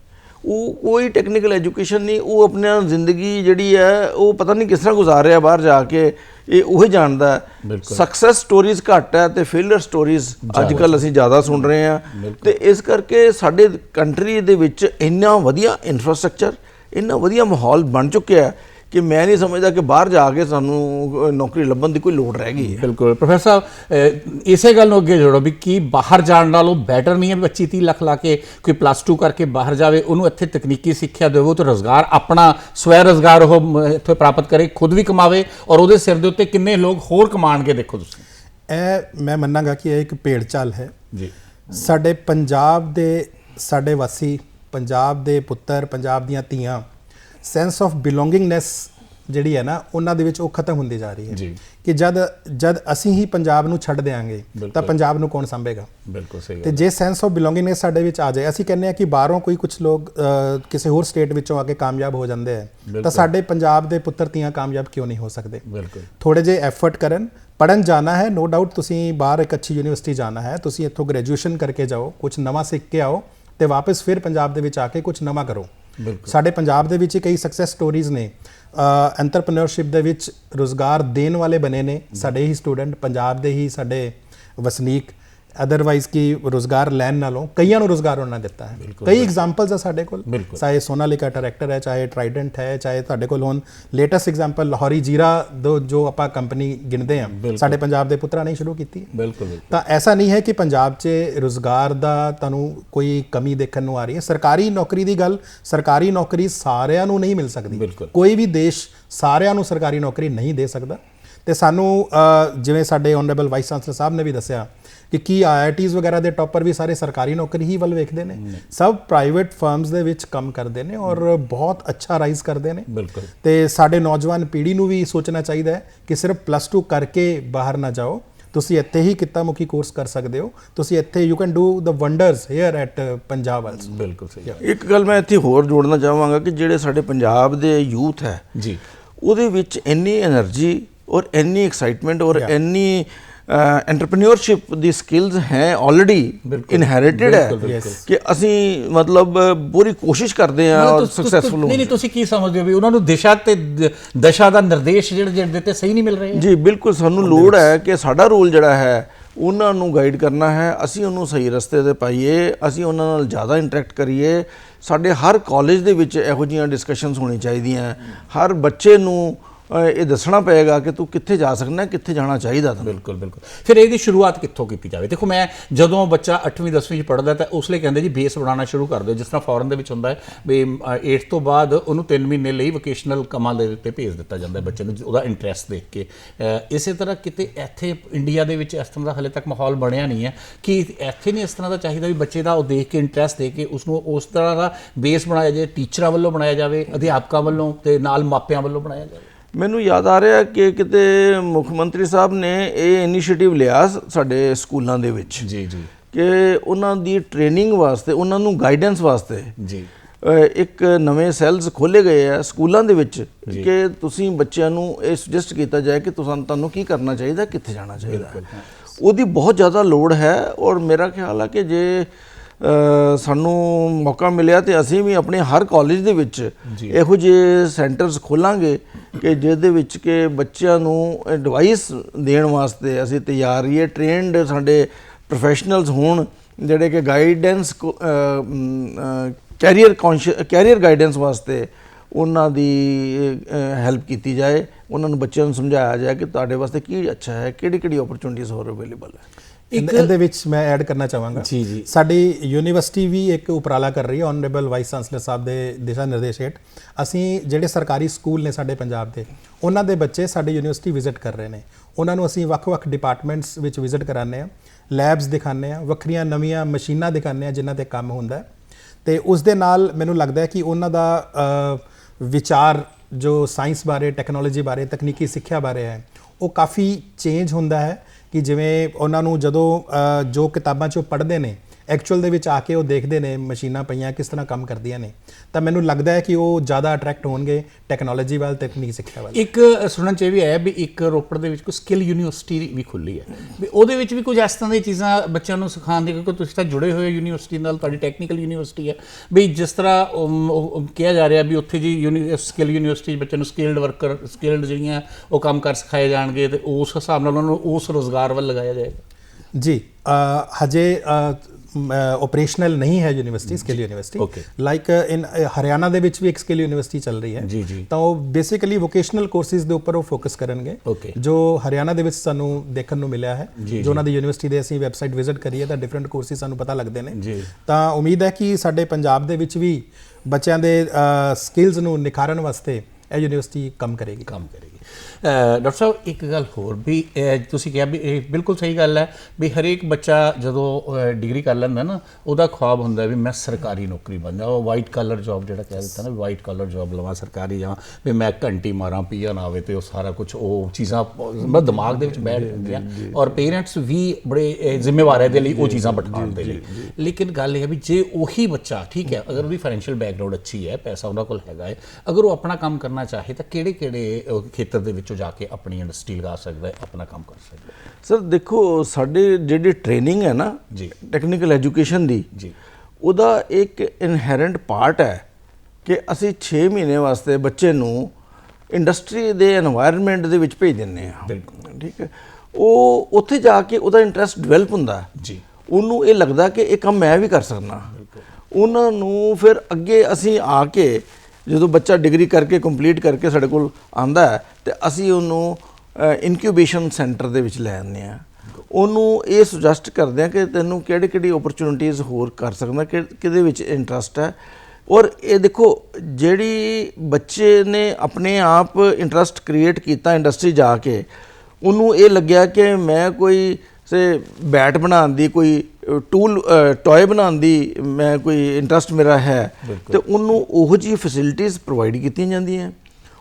ਉਹ ਕੋਈ ਟੈਕਨੀਕਲ ਐਜੂਕੇਸ਼ਨ ਨਹੀਂ ਉਹ ਆਪਣੀ ਜ਼ਿੰਦਗੀ ਜਿਹੜੀ ਹੈ ਉਹ ਪਤਾ ਨਹੀਂ ਕਿਸ ਤਰ੍ਹਾਂ ਗੁਜ਼ਾਰ ਰਿਹਾ ਬਾਹਰ ਜਾ ਕੇ ਇਹ ਉਹ ਹੀ ਜਾਣਦਾ। ਸਕਸੈਸ ਸਟੋਰੀਜ਼ ਘੱਟ ਹੈ ਤੇ ਫੇਲਿਅਰ ਸਟੋਰੀਜ਼ ਅੱਜ ਕੱਲ ਅਸੀਂ ਜ਼ਿਆਦਾ ਸੁਣ ਰਹੇ ਹਾਂ। ਤੇ ਇਸ ਕਰਕੇ ਸਾਡੇ ਕੰਟਰੀ ਦੇ ਵਿੱਚ ਇੰਨਾ ਵਧੀਆ ਇਨਫਰਾਸਟ੍ਰਕਚਰ ਇੰਨਾ ਵਧੀਆ ਮਾਹੌਲ ਬਣ ਚੁੱਕਿਆ ਹੈ ਕਿ ਮੈਂ ਨਹੀਂ ਸਮਝਦਾ ਕਿ ਬਾਹਰ ਜਾ ਕੇ ਸਾਨੂੰ ਨੌਕਰੀ ਲੱਭਣ ਦੀ ਕੋਈ ਲੋੜ ਰਹਿ ਗਈ ਹੈ। ਬਿਲਕੁਲ। ਪ੍ਰੋਫੈਸਰ ਸਾਹਿਬ ਇਸੇ ਗੱਲ ਨੂੰ ਅੱਗੇ ਜੋੜੋ ਵੀ ਕੀ ਬਾਹਰ ਜਾਣ ਨਾਲੋਂ ਬੈਟਰ ਨਹੀਂ ਹੈ ਵੀ 25 30 ਲੱਖ ਲਾ ਕੇ ਕੋਈ ਪਲੱਸ 2 ਕਰਕੇ ਬਾਹਰ ਜਾਵੇ ਉਹਨੂੰ ਇੱਥੇ ਤਕਨੀਕੀ ਸਿੱਖਿਆ ਦੇਵੋ ਤੇ ਰੋਜ਼ਗਾਰ ਆਪਣਾ ਸਵੈ ਰੋਜ਼ਗਾਰ ਉਹ ਇੱਥੇ ਪ੍ਰਾਪਤ ਕਰੇ ਖੁਦ ਵੀ ਕਮਾਵੇ ਔਰ ਉਹਦੇ ਸਿਰ ਦੇ ਉੱਤੇ ਕਿੰਨੇ ਲੋਕ ਹੋਰ ਕਮਾਣਗੇ ਦੇਖੋ ਤੁਸੀਂ। ਇਹ ਮੈਂ ਮੰਨਾਂਗਾ ਕਿ ਇਹ ਇੱਕ ਭੇਡ ਚਾਲ ਹੈ। ਜੀ। ਸਾਡੇ ਪੰਜਾਬ ਦੇ ਸਾਡੇ ਵਾਸੀ ਪੰਜਾਬ ਦੇ ਪੁੱਤਰ ਪੰਜਾਬ ਦੀਆਂ ਧੀਆਂ ਸੈਂਸ ਆਫ ਬਿਲੋਂਗਿੰਗਨੈਸ ਜਿਹੜੀ ਹੈ ਨਾ ਉਹਨਾਂ ਦੇ ਵਿੱਚ ਉਹ ਖਤਮ ਹੁੰਦੀ ਜਾ ਰਹੀ ਹੈ। ਜੀ। ਕਿ ਜਦ ਜਦ ਅਸੀਂ ਹੀ ਪੰਜਾਬ ਨੂੰ ਛੱਡ ਦੇਾਂਗੇ ਤਾਂ ਪੰਜਾਬ ਨੂੰ ਕੌਣ ਸੰਭੇਗਾ? ਬਿਲਕੁਲ ਸਹੀ ਤੇ ਜੇ ਸੈਂਸ ਆਫ ਬਿਲੋਂਗਿੰਗਨੈਸ ਸਾਡੇ ਵਿੱਚ ਆ ਜਾਏ ਅਸੀਂ ਕਹਿੰਦੇ ਆ ਕਿ ਬਾਹਰੋਂ ਕੋਈ ਕੁਝ ਲੋਕ ਕਿਸੇ ਹੋਰ ਸਟੇਟ ਵਿੱਚੋਂ ਆ ਕੇ ਕਾਮਯਾਬ ਹੋ ਜਾਂਦੇ ਆ ਤਾਂ ਸਾਡੇ ਪੰਜਾਬ ਦੇ ਪੁੱਤਰ ਧੀਆਂ ਕਾਮਯਾਬ ਕਿਉਂ ਨਹੀਂ ਹੋ ਸਕਦੇ? ਬਿਲਕੁਲ। ਥੋੜੇ ਜਿਹੇ ਐਫਰਟ ਕਰਨ ਪੜਨ ਜਾਣਾ ਹੈ ਨੋ ਡਾਊਟ ਤੁਸੀਂ ਬਾਹਰ ਇੱਕ ਅੱਛੀ ਯੂਨੀਵਰਸਿਟੀ ਜਾਣਾ ਹੈ ਤੁਸੀਂ ਇੱਥੋਂ ਗ੍ਰੈਜੂਏਸ਼ਨ ਕਰਕੇ ਜਾਓ ਕੁਝ ਨਵਾਂ ਸਿੱਖ ਕੇ ਆਓ ਤੇ ਵਾਪਸ ਫਿਰ ਪੰਜਾਬ ਦੇ ਵਿੱਚ ਆ ਕੇ ਕੁਝ ਨਵਾਂ ਕਰੋ। ਸਾਡੇ ਪੰਜਾਬ ਦੇ ਵਿੱਚ ਹੀ ਕਈ ਸਕਸੈਸ ਸਟੋਰੀਜ਼ ਨੇ। ਐਂਟਰਪ੍ਰੀਨਿਓਰਸ਼ਿਪ ਦੇ ਵਿੱਚ ਰੋਜ਼ਗਾਰ ਦੇਣ ਵਾਲੇ ਬਣੇ ਨੇ। ਸਾਡੇ ਹੀ ਸਟੂਡੈਂਟ ਪੰਜਾਬ ਦੇ ਹੀ ਸਾਡੇ ਵਸਨੀਕ ਅਦਰਵਾਈਜ਼ ਕੀ ਰੋਜ਼ਗਾਰ ਲੈਣ ਨਾਲੋਂ ਕਈਆਂ ਨੂੰ ਰੋਜ਼ਗਾਰ ਉਹਨਾਂ ਦਿੱਤਾ ਹੈ ਕਈ ਐਗਜ਼ਾਮਪਲਸ ਆ ਸਾਡੇ ਕੋਲ। ਚਾਹੇ ਸੋਨਾਲਿਕਾ ਟਰੈਕਟਰ ਹੈ ਚਾਹੇ ਟ੍ਰਾਈਡੈਂਟ ਹੈ ਚਾਹੇ ਤੁਹਾਡੇ ਕੋਲ ਹੁਣ ਲੇਟੈਸਟ ਐਗਜ਼ਾਮਪਲ ਲਾਹੌਰੀ ਜੀਰਾ ਦੋ ਜੋ ਆਪਾਂ ਕੰਪਨੀ ਗਿਣਦੇ ਹਾਂ ਸਾਡੇ ਪੰਜਾਬ ਦੇ ਪੁੱਤਰਾਂ ਨੇ ਸ਼ੁਰੂ ਕੀਤੀ ਬਿਲਕੁਲ। ਤਾਂ ਐਸਾ ਨਹੀਂ ਹੈ ਕਿ ਪੰਜਾਬ 'ਚ ਰੋਜ਼ਗਾਰ ਦਾ ਤੁਹਾਨੂੰ ਕੋਈ ਕਮੀ ਦੇਖਣ ਨੂੰ ਆ ਰਹੀ ਹੈ ਸਰਕਾਰੀ ਨੌਕਰੀ ਦੀ ਗੱਲ ਸਰਕਾਰੀ ਨੌਕਰੀ ਸਾਰਿਆਂ ਨੂੰ ਨਹੀਂ ਮਿਲ ਸਕਦੀ। ਕੋਈ ਵੀ ਦੇਸ਼ ਸਾਰਿਆਂ ਨੂੰ ਸਰਕਾਰੀ ਨੌਕਰੀ ਨਹੀਂ ਦੇ ਸਕਦਾ ਤੇ ਸਾਨੂੰ ਜਿਵੇਂ ਸਾਡੇ ਓਨਰੇਬਲ ਵਾਈਸ ਚਾਂਸਲਰ ਸਾਹਿਬ ਨੇ ਵੀ ਦੱਸਿਆ ਕਿ ਕੀ ਆਈਆਈਟੀਜ਼ ਵਗੈਰਾ ਦੇ ਟੌਪਰ ਵੀ ਸਾਰੇ ਸਰਕਾਰੀ ਨੌਕਰੀ ਹੀ ਵੱਲ ਵੇਖਦੇ ਨੇ। ਸਭ ਪ੍ਰਾਈਵੇਟ ਫਰਮਸ ਦੇ ਵਿੱਚ ਕੰਮ ਕਰਦੇ ਨੇ ਔਰ ਬਹੁਤ ਅੱਛਾ ਰਾਈਜ਼ ਕਰਦੇ ਨੇ। ਬਿਲਕੁਲ। ਤੇ ਸਾਡੇ ਨੌਜਵਾਨ ਪੀੜ੍ਹੀ ਨੂੰ ਵੀ ਸੋਚਣਾ ਚਾਹੀਦਾ ਹੈ ਕਿ ਸਿਰਫ ਪਲੱਸ 2 ਕਰਕੇ ਬਾਹਰ ਨਾ ਜਾਓ। ਤੁਸੀਂ ਇੱਥੇ ਹੀ ਕਿੱਤਾ ਮੁਖੀ ਕੋਰਸ ਕਰ ਸਕਦੇ ਹੋ। ਤੁਸੀਂ ਇੱਥੇ you can do the wonders here at Punjab also ਬਿਲਕੁਲ ਸਹੀ ਇੱਕ ਗੱਲ ਮੈਂ ਇੱਥੇ ਹੋਰ ਜੋੜਨਾ ਚਾਹਾਂਗਾ ਕਿ ਜਿਹੜੇ ਸਾਡੇ ਪੰਜਾਬ ਦੇ ਯੂਥ ਹੈ ਜੀ। ਉਹਦੇ ਵਿੱਚ ਇੰਨੀ એનર્ਜੀ ਔਰ ਇੰਨੀ ਐਕਸਾਈਟਮੈਂਟ ਔਰ ਇੰਨੀ ਐਂਟਰਪ੍ਰੀਨਿਓਰਸ਼ਿਪ ਦੀ ਸਕਿੱਲਸ ਹੈ ਆਲਰੇਡੀ ਇਨਹੈਰਿਟਡ ਹੈ ਕਿ ਅਸੀਂ ਮਤਲਬ ਪੂਰੀ ਕੋਸ਼ਿਸ਼ ਕਰਦੇ ਹਾਂ ਔਰ ਸਕਸੈਸਫੁਲ ਨਹੀਂ ਨਹੀਂ ਤੁਸੀਂ ਕੀ ਸਮਝਦੇ ਹੋ ਵੀ ਉਹਨਾਂ ਨੂੰ ਦਿਸ਼ਾ ਤੇ ਦਸ਼ਾ ਦਾ ਨਿਰਦੇਸ਼ ਜਿਹੜੇ ਜਿਹੜੇ ਦਿੱਤੇ ਸਹੀ ਨਹੀਂ ਮਿਲ ਰਹੇ? ਜੀ ਬਿਲਕੁਲ ਸਾਨੂੰ ਲੋੜ ਹੈ ਕਿ ਸਾਡਾ ਰੋਲ ਜਿਹੜਾ ਹੈ ਉਹਨਾਂ ਨੂੰ ਗਾਈਡ ਕਰਨਾ ਹੈ ਅਸੀਂ ਉਹਨੂੰ ਸਹੀ ਰਸਤੇ ਤੇ ਪਾਈਏ ਅਸੀਂ ਉਹਨਾਂ ਨਾਲ ਜ਼ਿਆਦਾ ਇੰਟਰੈਕਟ ਕਰੀਏ। ਸਾਡੇ ਹਰ ਕਾਲਜ ਦੇ ਵਿੱਚ ਇਹੋ ਜਿਹੀਆਂ ਡਿਸਕਸ਼ਨਸ ਹੋਣੀ ਚਾਹੀਦੀਆਂ। ਹਰ ਬੱਚੇ ਨੂੰ ਇਹ ਦੱਸਣਾ ਪਏਗਾ ਕਿ ਤੂੰ ਕਿੱਥੇ ਜਾ ਸਕਦਾ ਕਿੱਥੇ ਜਾਣਾ ਚਾਹੀਦਾ ਤੈਨੂੰ। ਬਿਲਕੁਲ ਬਿਲਕੁਲ। ਫਿਰ ਇਹਦੀ ਸ਼ੁਰੂਆਤ ਕਿੱਥੋਂ ਕੀਤੀ ਜਾਵੇ? ਦੇਖੋ, ਮੈਂ ਜਦੋਂ ਬੱਚਾ 8ਵੀਂ 10ਵੀਂ ਚ ਪੜਦਾ ਤਾਂ ਉਸ ਲਈ ਕਹਿੰਦੇ ਜੀ, ਬੇਸ ਬਣਾਉਣਾ ਸ਼ੁਰੂ ਕਰ ਦਿਓ। ਜਿਸ ਤਰ੍ਹਾਂ ਫੋਰਨ ਦੇ ਵਿੱਚ ਹੁੰਦਾ ਹੈ ਵੀ 8th ਤੋਂ ਬਾਅਦ ਉਹਨੂੰ 3 ਮਹੀਨੇ ਲਈ ਵੋਕੇਸ਼ਨਲ ਕੰਮਾਂ ਦੇ ਉੱਤੇ ਭੇਜ ਦਿੱਤਾ ਜਾਂਦਾ ਹੈ ਬੱਚੇ ਨੂੰ, ਉਹਦਾ ਇੰਟਰਸਟ ਦੇਖ ਕੇ। ਇਸੇ ਤਰ੍ਹਾਂ ਕਿਤੇ ਇੱਥੇ ਇੰਡੀਆ ਦੇ ਵਿੱਚ ਇਸ ਤਰ੍ਹਾਂ ਦਾ ਹਲੇ ਤੱਕ ਮਾਹੌਲ ਬਣਿਆ ਨਹੀਂ ਹੈ ਕਿ ਇੱਥੇ ਨਹੀਂ ਇਸ ਤਰ੍ਹਾਂ ਦਾ ਚਾਹੀਦਾ ਵੀ ਬੱਚੇ ਦਾ ਉਹ ਦੇਖ ਕੇ ਇੰਟਰਸਟ ਦੇ ਕੇ ਉਸ ਨੂੰ ਉਸ ਤਰ੍ਹਾਂ ਦਾ ਬੇਸ ਬਣਾਇਆ ਜਾਏ ਟੀਚਰਾਂ ਵੱਲੋਂ ਬਣਾਇਆ ਜਾਵੇ, ਅਧਿਆਪਕਾਂ ਵੱਲੋਂ ਤੇ ਨਾਲ ਮਾਪਿਆਂ ਵੱਲੋਂ ਬਣਾਇਆ ਜਾਵੇ। ਮੈਨੂੰ ਯਾਦ ਆ ਰਿਹਾ ਕਿ ਕਿਤੇ ਮੁੱਖ ਮੰਤਰੀ ਸਾਹਿਬ ਨੇ ਇਹ ਇਨੀਸ਼ੀਏਟਿਵ ਲਿਆ ਸਾਡੇ ਸਕੂਲਾਂ ਦੇ ਵਿੱਚ। ਜੀ ਜੀ। ਕਿ ਉਹਨਾਂ ਦੀ ਟ੍ਰੇਨਿੰਗ ਵਾਸਤੇ ਉਹਨਾਂ ਨੂੰ ਗਾਈਡੈਂਸ ਵਾਸਤੇ ਜੀ। ਇੱਕ ਨਵੇਂ ਸੈੱਲਸ ਖੋਲੇ ਗਏ ਆ ਸਕੂਲਾਂ ਦੇ ਵਿੱਚ ਕਿ ਤੁਸੀਂ ਬੱਚਿਆਂ ਨੂੰ ਇਹ ਸੁਜੈਸਟ ਕੀਤਾ ਜਾਏ ਕਿ ਤੁਹਾਨੂੰ ਤੁਹਾਨੂੰ ਕੀ ਕਰਨਾ ਚਾਹੀਦਾ ਕਿੱਥੇ ਜਾਣਾ ਚਾਹੀਦਾ। ਉਹਦੀ ਬਹੁਤ ਜ਼ਿਆਦਾ ਲੋੜ ਹੈ ਔਰ ਮੇਰਾ ਖਿਆਲ ਹੈ ਕਿ ਜੇ ਸਾਨੂੰ ਮੌਕਾ ਮਿਲਿਆ ਤੇ ਅਸੀਂ ਵੀ ਆਪਣੇ ਹਰ ਕਾਲਜ ਦੇ ਵਿੱਚ ਇਹੋ ਜਿਹੇ ਸੈਂਟਰਸ ਖੋਲਾਂਗੇ ਕਿ ਜਿਹਦੇ ਵਿੱਚ ਕਿ ਬੱਚਿਆਂ ਨੂੰ ਐਡਵਾਈਸ ਦੇਣ ਵਾਸਤੇ ਅਸੀਂ ਤਿਆਰ ਰਹੀਏ ਟ੍ਰੇਨਡ ਸਾਡੇ ਪ੍ਰੋਫੈਸ਼ਨਲਸ ਹੋਣ ਜਿਹੜੇ ਕਿ ਗਾਈਡੈਂਸ ਕੈਰੀਅਰ ਕੈਰੀਅਰ ਗਾਈਡੈਂਸ ਵਾਸਤੇ ਉਹਨਾਂ ਦੀ ਹੈਲਪ ਕੀਤੀ ਜਾਏ। ਉਹਨਾਂ ਨੂੰ ਬੱਚਿਆਂ ਨੂੰ ਸਮਝਾਇਆ ਜਾਏ ਕਿ ਤੁਹਾਡੇ ਵਾਸਤੇ ਕੀ ਅੱਛਾ ਹੈ ਕਿਹੜੀ ਕਿਹੜੀ ਓਪਰਚੁਨਿਟੀਜ਼ ਹੋਰ ਅਵੇਲੇਬਲ ਹੈ। ਇਹਦੇ ਵਿੱਚ ਮੈਂ ਐਡ ਕਰਨਾ ਚਾਹਾਂਗਾ। ਜੀ, ਜੀ। ਸਾਡੀ ਯੂਨੀਵਰਸਿਟੀ ਵੀ ਇੱਕ ਉਪਰਾਲਾ ਕਰ ਰਹੀ ਹੈ ਆਨਰੇਬਲ ਵਾਈਸ ਚਾਂਸਲਰ ਸਾਹਿਬ ਦੇ ਦਿਸ਼ਾ ਨਿਰਦੇਸ਼ ਹੇਠ। ਅਸੀਂ ਜਿਹੜੇ ਸਰਕਾਰੀ ਸਕੂਲ ਨੇ ਸਾਡੇ ਪੰਜਾਬ ਦੇ ਉਹਨਾਂ ਦੇ ਬੱਚੇ ਸਾਡੀ ਯੂਨੀਵਰਸਿਟੀ ਵਿਜ਼ਿਟ ਕਰ ਰਹੇ ਨੇ। ਉਹਨਾਂ ਨੂੰ ਅਸੀਂ ਵੱਖ-ਵੱਖ ਡਿਪਾਰਟਮੈਂਟਸ ਵਿੱਚ ਵਿਜ਼ਿਟ ਕਰਾਉਂਦੇ ਆ ਲੈਬਸ ਦਿਖਾਉਂਦੇ ਆ ਵੱਖਰੀਆਂ ਨਵੀਆਂ ਮਸ਼ੀਨਾਂ ਦਿਖਾਉਂਦੇ ਆ ਜਿਨ੍ਹਾਂ ਤੇ ਕੰਮ ਹੁੰਦਾ ਤੇ ਉਸ ਦੇ ਨਾਲ ਮੈਨੂੰ ਲੱਗਦਾ ਹੈ ਕਿ ਉਹਨਾਂ ਦਾ ਵਿਚਾਰ ਜੋ ਸਾਇੰਸ ਬਾਰੇ ਟੈਕਨੋਲੋਜੀ ਬਾਰੇ ਤਕਨੀਕੀ ਸਿੱਖਿਆ ਬਾਰੇ ਹੈ ਉਹ ਕਾਫੀ ਚੇਂਜ ਹੁੰਦਾ ਹੈ। ਕਿ ਜਿਵੇਂ ਉਹਨਾਂ ਨੂੰ ਜਦੋਂ ਜੋ ਕਿਤਾਬਾਂ 'ਚੋਂ ਪੜ੍ਹਦੇ ਨੇ ਐਕਚੁਅਲ ਦੇ ਵਿੱਚ ਆ ਕੇ ਉਹ ਦੇਖਦੇ ਨੇ ਮਸ਼ੀਨਾਂ ਪਈਆਂ ਕਿਸ ਤਰ੍ਹਾਂ ਕੰਮ ਕਰਦੀਆਂ ਨੇ। ਤਾਂ ਮੈਨੂੰ ਲੱਗਦਾ ਹੈ ਕਿ ਉਹ ਜ਼ਿਆਦਾ ਅਟਰੈਕਟ ਹੋਣਗੇ ਟੈਕਨੋਲੋਜੀ ਵੱਲ ਤਕਨੀਕੀ ਸਿੱਖਿਆ ਵੱਲ। ਇੱਕ ਸੁਣਨ ਚ ਇਹ ਵੀ ਆਇਆ ਵੀ ਇੱਕ ਰੋਪੜ ਦੇ ਵਿੱਚ ਕੋਈ ਸਕਿੱਲ ਯੂਨੀਵਰਸਿਟੀ ਵੀ ਖੁੱਲੀ ਹੈ। ਵੀ ਉਹਦੇ ਵਿੱਚ ਵੀ ਕੁਝ ਇਸ ਤਰ੍ਹਾਂ ਦੀਆਂ ਚੀਜ਼ਾਂ ਬੱਚਿਆਂ ਨੂੰ ਸਿਖਾਉਣ ਦੀ ਕਿਉਂਕਿ ਤੁਸੀਂ ਤਾਂ ਜੁੜੇ ਹੋਏ ਯੂਨੀਵਰਸਿਟੀ ਨਾਲ ਤੁਹਾਡੀ ਟੈਕਨੀਕਲ ਯੂਨੀਵਰਸਿਟੀ ਹੈ। ਵੀ ਜਿਸ ਤਰ੍ਹਾਂ ਕਿਹਾ ਜਾ ਰਿਹਾ ਵੀ ਉੱਥੇ ਜੀ ਸਕਿੱਲ ਯੂਨੀਵਰਸਿਟੀ ਬੱਚਿਆਂ ਨੂੰ ਸਕਿਲਡ ਵਰਕਰ ਸਕਿਲਡ ਜਿਹੜੀਆਂ ਉਹ ਕੰਮ ਕਰ ਸਿਖਾਏ ਜਾਣਗੇ ਤੇ ਉਸ ਹਿਸਾਬ ਨਾਲ ਉਹਨਾਂ ਨੂੰ ਉਸ ਰੋਜ਼ਗਾਰ ਵੱਲ ਲਗਾਇਆ ਜਾਏਗਾ। ਜੀ ਹਜੇ ਆਪਰੇਸ਼ਨਲ ਨਹੀਂ ਹੈ university skill university Okay. Like in Haryana ਦੇ ਵਿੱਚ ਵੀ ਇੱਕ ਸਕਿੱਲ ਯੂਨੀਵਰਸਿਟੀ ਚੱਲ ਰਹੀ ਹੈ। ਤਾਂ ਉਹ ਬੇਸਿਕਲੀ ਵੋਕੇਸ਼ਨਲ ਕੋਰਸਿਸ ਦੇ ਉੱਪਰ ਉਹ ਫੋਕਸ ਕਰਨਗੇ. ਜੋ ਹਰਿਆਣਾ ਦੇ ਵਿੱਚ ਸਾਨੂੰ ਦੇਖਣ ਨੂੰ ਮਿਲਿਆ ਹੈ ਜੋ ਉਹਨਾਂ ਦੀ ਯੂਨੀਵਰਸਿਟੀ ਦੇ ਅਸੀਂ ਵੈਬਸਾਈਟ ਵਿਜ਼ਿਟ ਕਰੀਏ ਤਾਂ ਡਿਫਰੈਂਟ ਕੋਰਸਿਸ ਸਾਨੂੰ ਪਤਾ ਲੱਗਦੇ ਨੇ। ਤਾਂ ਉਮੀਦ ਹੈ ਕਿ ਸਾਡੇ ਪੰਜਾਬ ਦੇ ਵਿੱਚ ਵੀ ਬੱਚਿਆਂ ਦੇ ਸਕਿੱਲਸ ਨੂੰ ਨਿਖਾਰਨ ਵਾਸਤੇ ਇਹ ਯੂਨੀਵਰਸਿਟੀ ਕੰਮ ਕਰੇਗੀ ਕੰਮ ਕਰੇਗੀ ਡਾਕਟਰ ਸਾਹਿਬ ਇੱਕ ਗੱਲ ਹੋਰ ਵੀ ਤੁਸੀਂ ਕਿਹਾ ਵੀ ਇਹ ਬਿਲਕੁਲ ਸਹੀ ਗੱਲ ਹੈ ਵੀ ਹਰੇਕ ਬੱਚਾ ਜਦੋਂ ਡਿਗਰੀ ਕਰ ਲੈਂਦਾ ਨਾ ਉਹਦਾ ਖੁਆਬ ਹੁੰਦਾ ਵੀ ਮੈਂ ਸਰਕਾਰੀ ਨੌਕਰੀ ਬਣ ਜਾਵਾਂ ਉਹ ਵਾਈਟ ਕਲਰ ਜੌਬ ਜਿਹੜਾ ਕਹਿ ਦਿੱਤਾ ਨਾ ਵਾਈਟ ਕਲਰ ਜੌਬ ਲਵਾਂ ਸਰਕਾਰੀ ਜਾਂ ਵੀ ਮੈਂ ਘੰਟੀ ਮਾਰਾਂ ਪੀਆ ਨਾ ਆਵੇ ਤੇ ਉਹ ਸਾਰਾ ਕੁਝ ਉਹ ਚੀਜ਼ਾਂ ਮਤਲਬ ਦਿਮਾਗ ਦੇ ਵਿੱਚ ਬੈਠ ਜਾਂਦੀਆਂ। ਔਰ ਪੇਰੈਂਟਸ ਵੀ ਬੜੇ ਜ਼ਿੰਮੇਵਾਰ ਹੈ ਇਹਦੇ ਲਈ ਉਹ ਚੀਜ਼ਾਂ ਬਿਠਾਉਣ ਦੇ ਲਈ। ਲੇਕਿਨ ਗੱਲ ਇਹ ਹੈ ਵੀ ਜੇ ਉਹੀ ਬੱਚਾ ਠੀਕ ਹੈ ਅਗਰ ਉਹਦੀ ਫਾਈਨੈਂਸ਼ੀਅਲ ਬੈਕਗ੍ਰਾਉਂਡ ਅੱਛੀ ਹੈ ਪੈਸਾ ਉਹਨਾਂ ਕੋਲ ਹੈਗਾ ਹੈ ਅਗਰ ਉਹ ਆਪਣਾ ਕੰਮ ਕਰਨਾ ਚਾਹੇ ਤਾਂ ਕਿਹੜੇ ਕਿਹੜੇ ਖੇਤਰ ਖੇਤਰ ਦੇ ਵਿੱਚੋਂ ਜਾ ਕੇ ਆਪਣੀ ਇੰਡਸਟਰੀ ਲਗਾ ਸਕਦਾ ਹੈ ਆਪਣਾ ਕੰਮ ਕਰ ਸਕਦਾ ਸਰ ਦੇਖੋ ਸਾਡੇ ਜਿਹੜੀ ਟ੍ਰੇਨਿੰਗ ਹੈ ਨਾ ਜੀ। ਟੈਕਨੀਕਲ ਐਜੂਕੇਸ਼ਨ ਦੀ ਜੀ। ਉਹਦਾ ਇੱਕ ਇਨਹੈਰੈਂਟ ਪਾਰਟ ਹੈ ਕਿ ਅਸੀਂ 6 ਮਹੀਨੇ ਵਾਸਤੇ ਬੱਚੇ ਨੂੰ ਇੰਡਸਟਰੀ ਦੇ এনवायरमेंट ਦੇ ਵਿੱਚ ਭੇਜ ਦਿੰਨੇ ਆ ਬਿਲਕੁਲ। ਠੀਕ ਹੈ? ਉਹ ਉੱਥੇ ਜਾ ਕੇ ਉਹਦਾ ਇੰਟਰਸਟ ਡਿਵੈਲਪ ਹੁੰਦਾ ਜੀ। ਉਹਨੂੰ ਇਹ ਲੱਗਦਾ ਕਿ ਇਹ ਕੰਮ ਮੈਂ ਵੀ ਕਰ ਸਕਦਾ। ਉਹਨਾਂ ਨੂੰ ਫਿਰ ਅੱਗੇ ਅਸੀਂ ਆ ਕੇ ਜਦੋਂ ਬੱਚਾ ਡਿਗਰੀ ਕਰਕੇ ਕੰਪਲੀਟ ਕਰਕੇ ਸਾਡੇ ਕੋਲ ਆਂਦਾ ਹੈ, ਤੇ ਅਸੀਂ ਉਹਨੂੰ ਇਨਕਿਊਬੇਸ਼ਨ ਸੈਂਟਰ ਦੇ ਵਿੱਚ ਲੈ ਆਉਂਦੇ ਆ ਉਹਨੂੰ ਇਹ ਸੁਜੈਸਟ ਕਰਦੇ ਆ ਕਿ ਤੈਨੂੰ ਕਿਹੜੀ ਕਿਹੜੀ ਓਪਰਚੁਨਿਟੀਜ਼ ਹੋਰ ਕਰ ਸਕਦਾ, ਕਿ, ਕਿਹਦੇ ਵਿੱਚ ਇੰਟਰਸਟ ਹੈ। ਔਰ ਇਹ ਦੇਖੋ, ਜਿਹੜੀ ਬੱਚੇ ਨੇ ਆਪਣੇ ਆਪ ਇੰਟਰਸਟ ਕ੍ਰੀਏਟ ਕੀਤਾ ਇੰਡਸਟਰੀ ਜਾ ਕੇ, ਉਹਨੂੰ ਇਹ ਲੱਗਿਆ ਕਿ ਮੈਂ ਕੋਈ, ਸੇ ਬੈਟ ਬਣਾਉਣ ਦੀ ਕੋਈ ਟੂਲ ਟੌਏ ਬਣਾਉਣ ਦੀ ਮੈਂ ਕੋਈ ਇੰਟਰਸਟ ਮੇਰਾ ਹੈ। ਤੇ ਉਹਨੂੰ ਉਹੋ ਜਿਹੀ ਫੈਸਿਲਿਟੀਆਂ ਪ੍ਰੋਵਾਈਡ ਕੀਤੀਆਂ ਜਾਂਦੀਆਂ।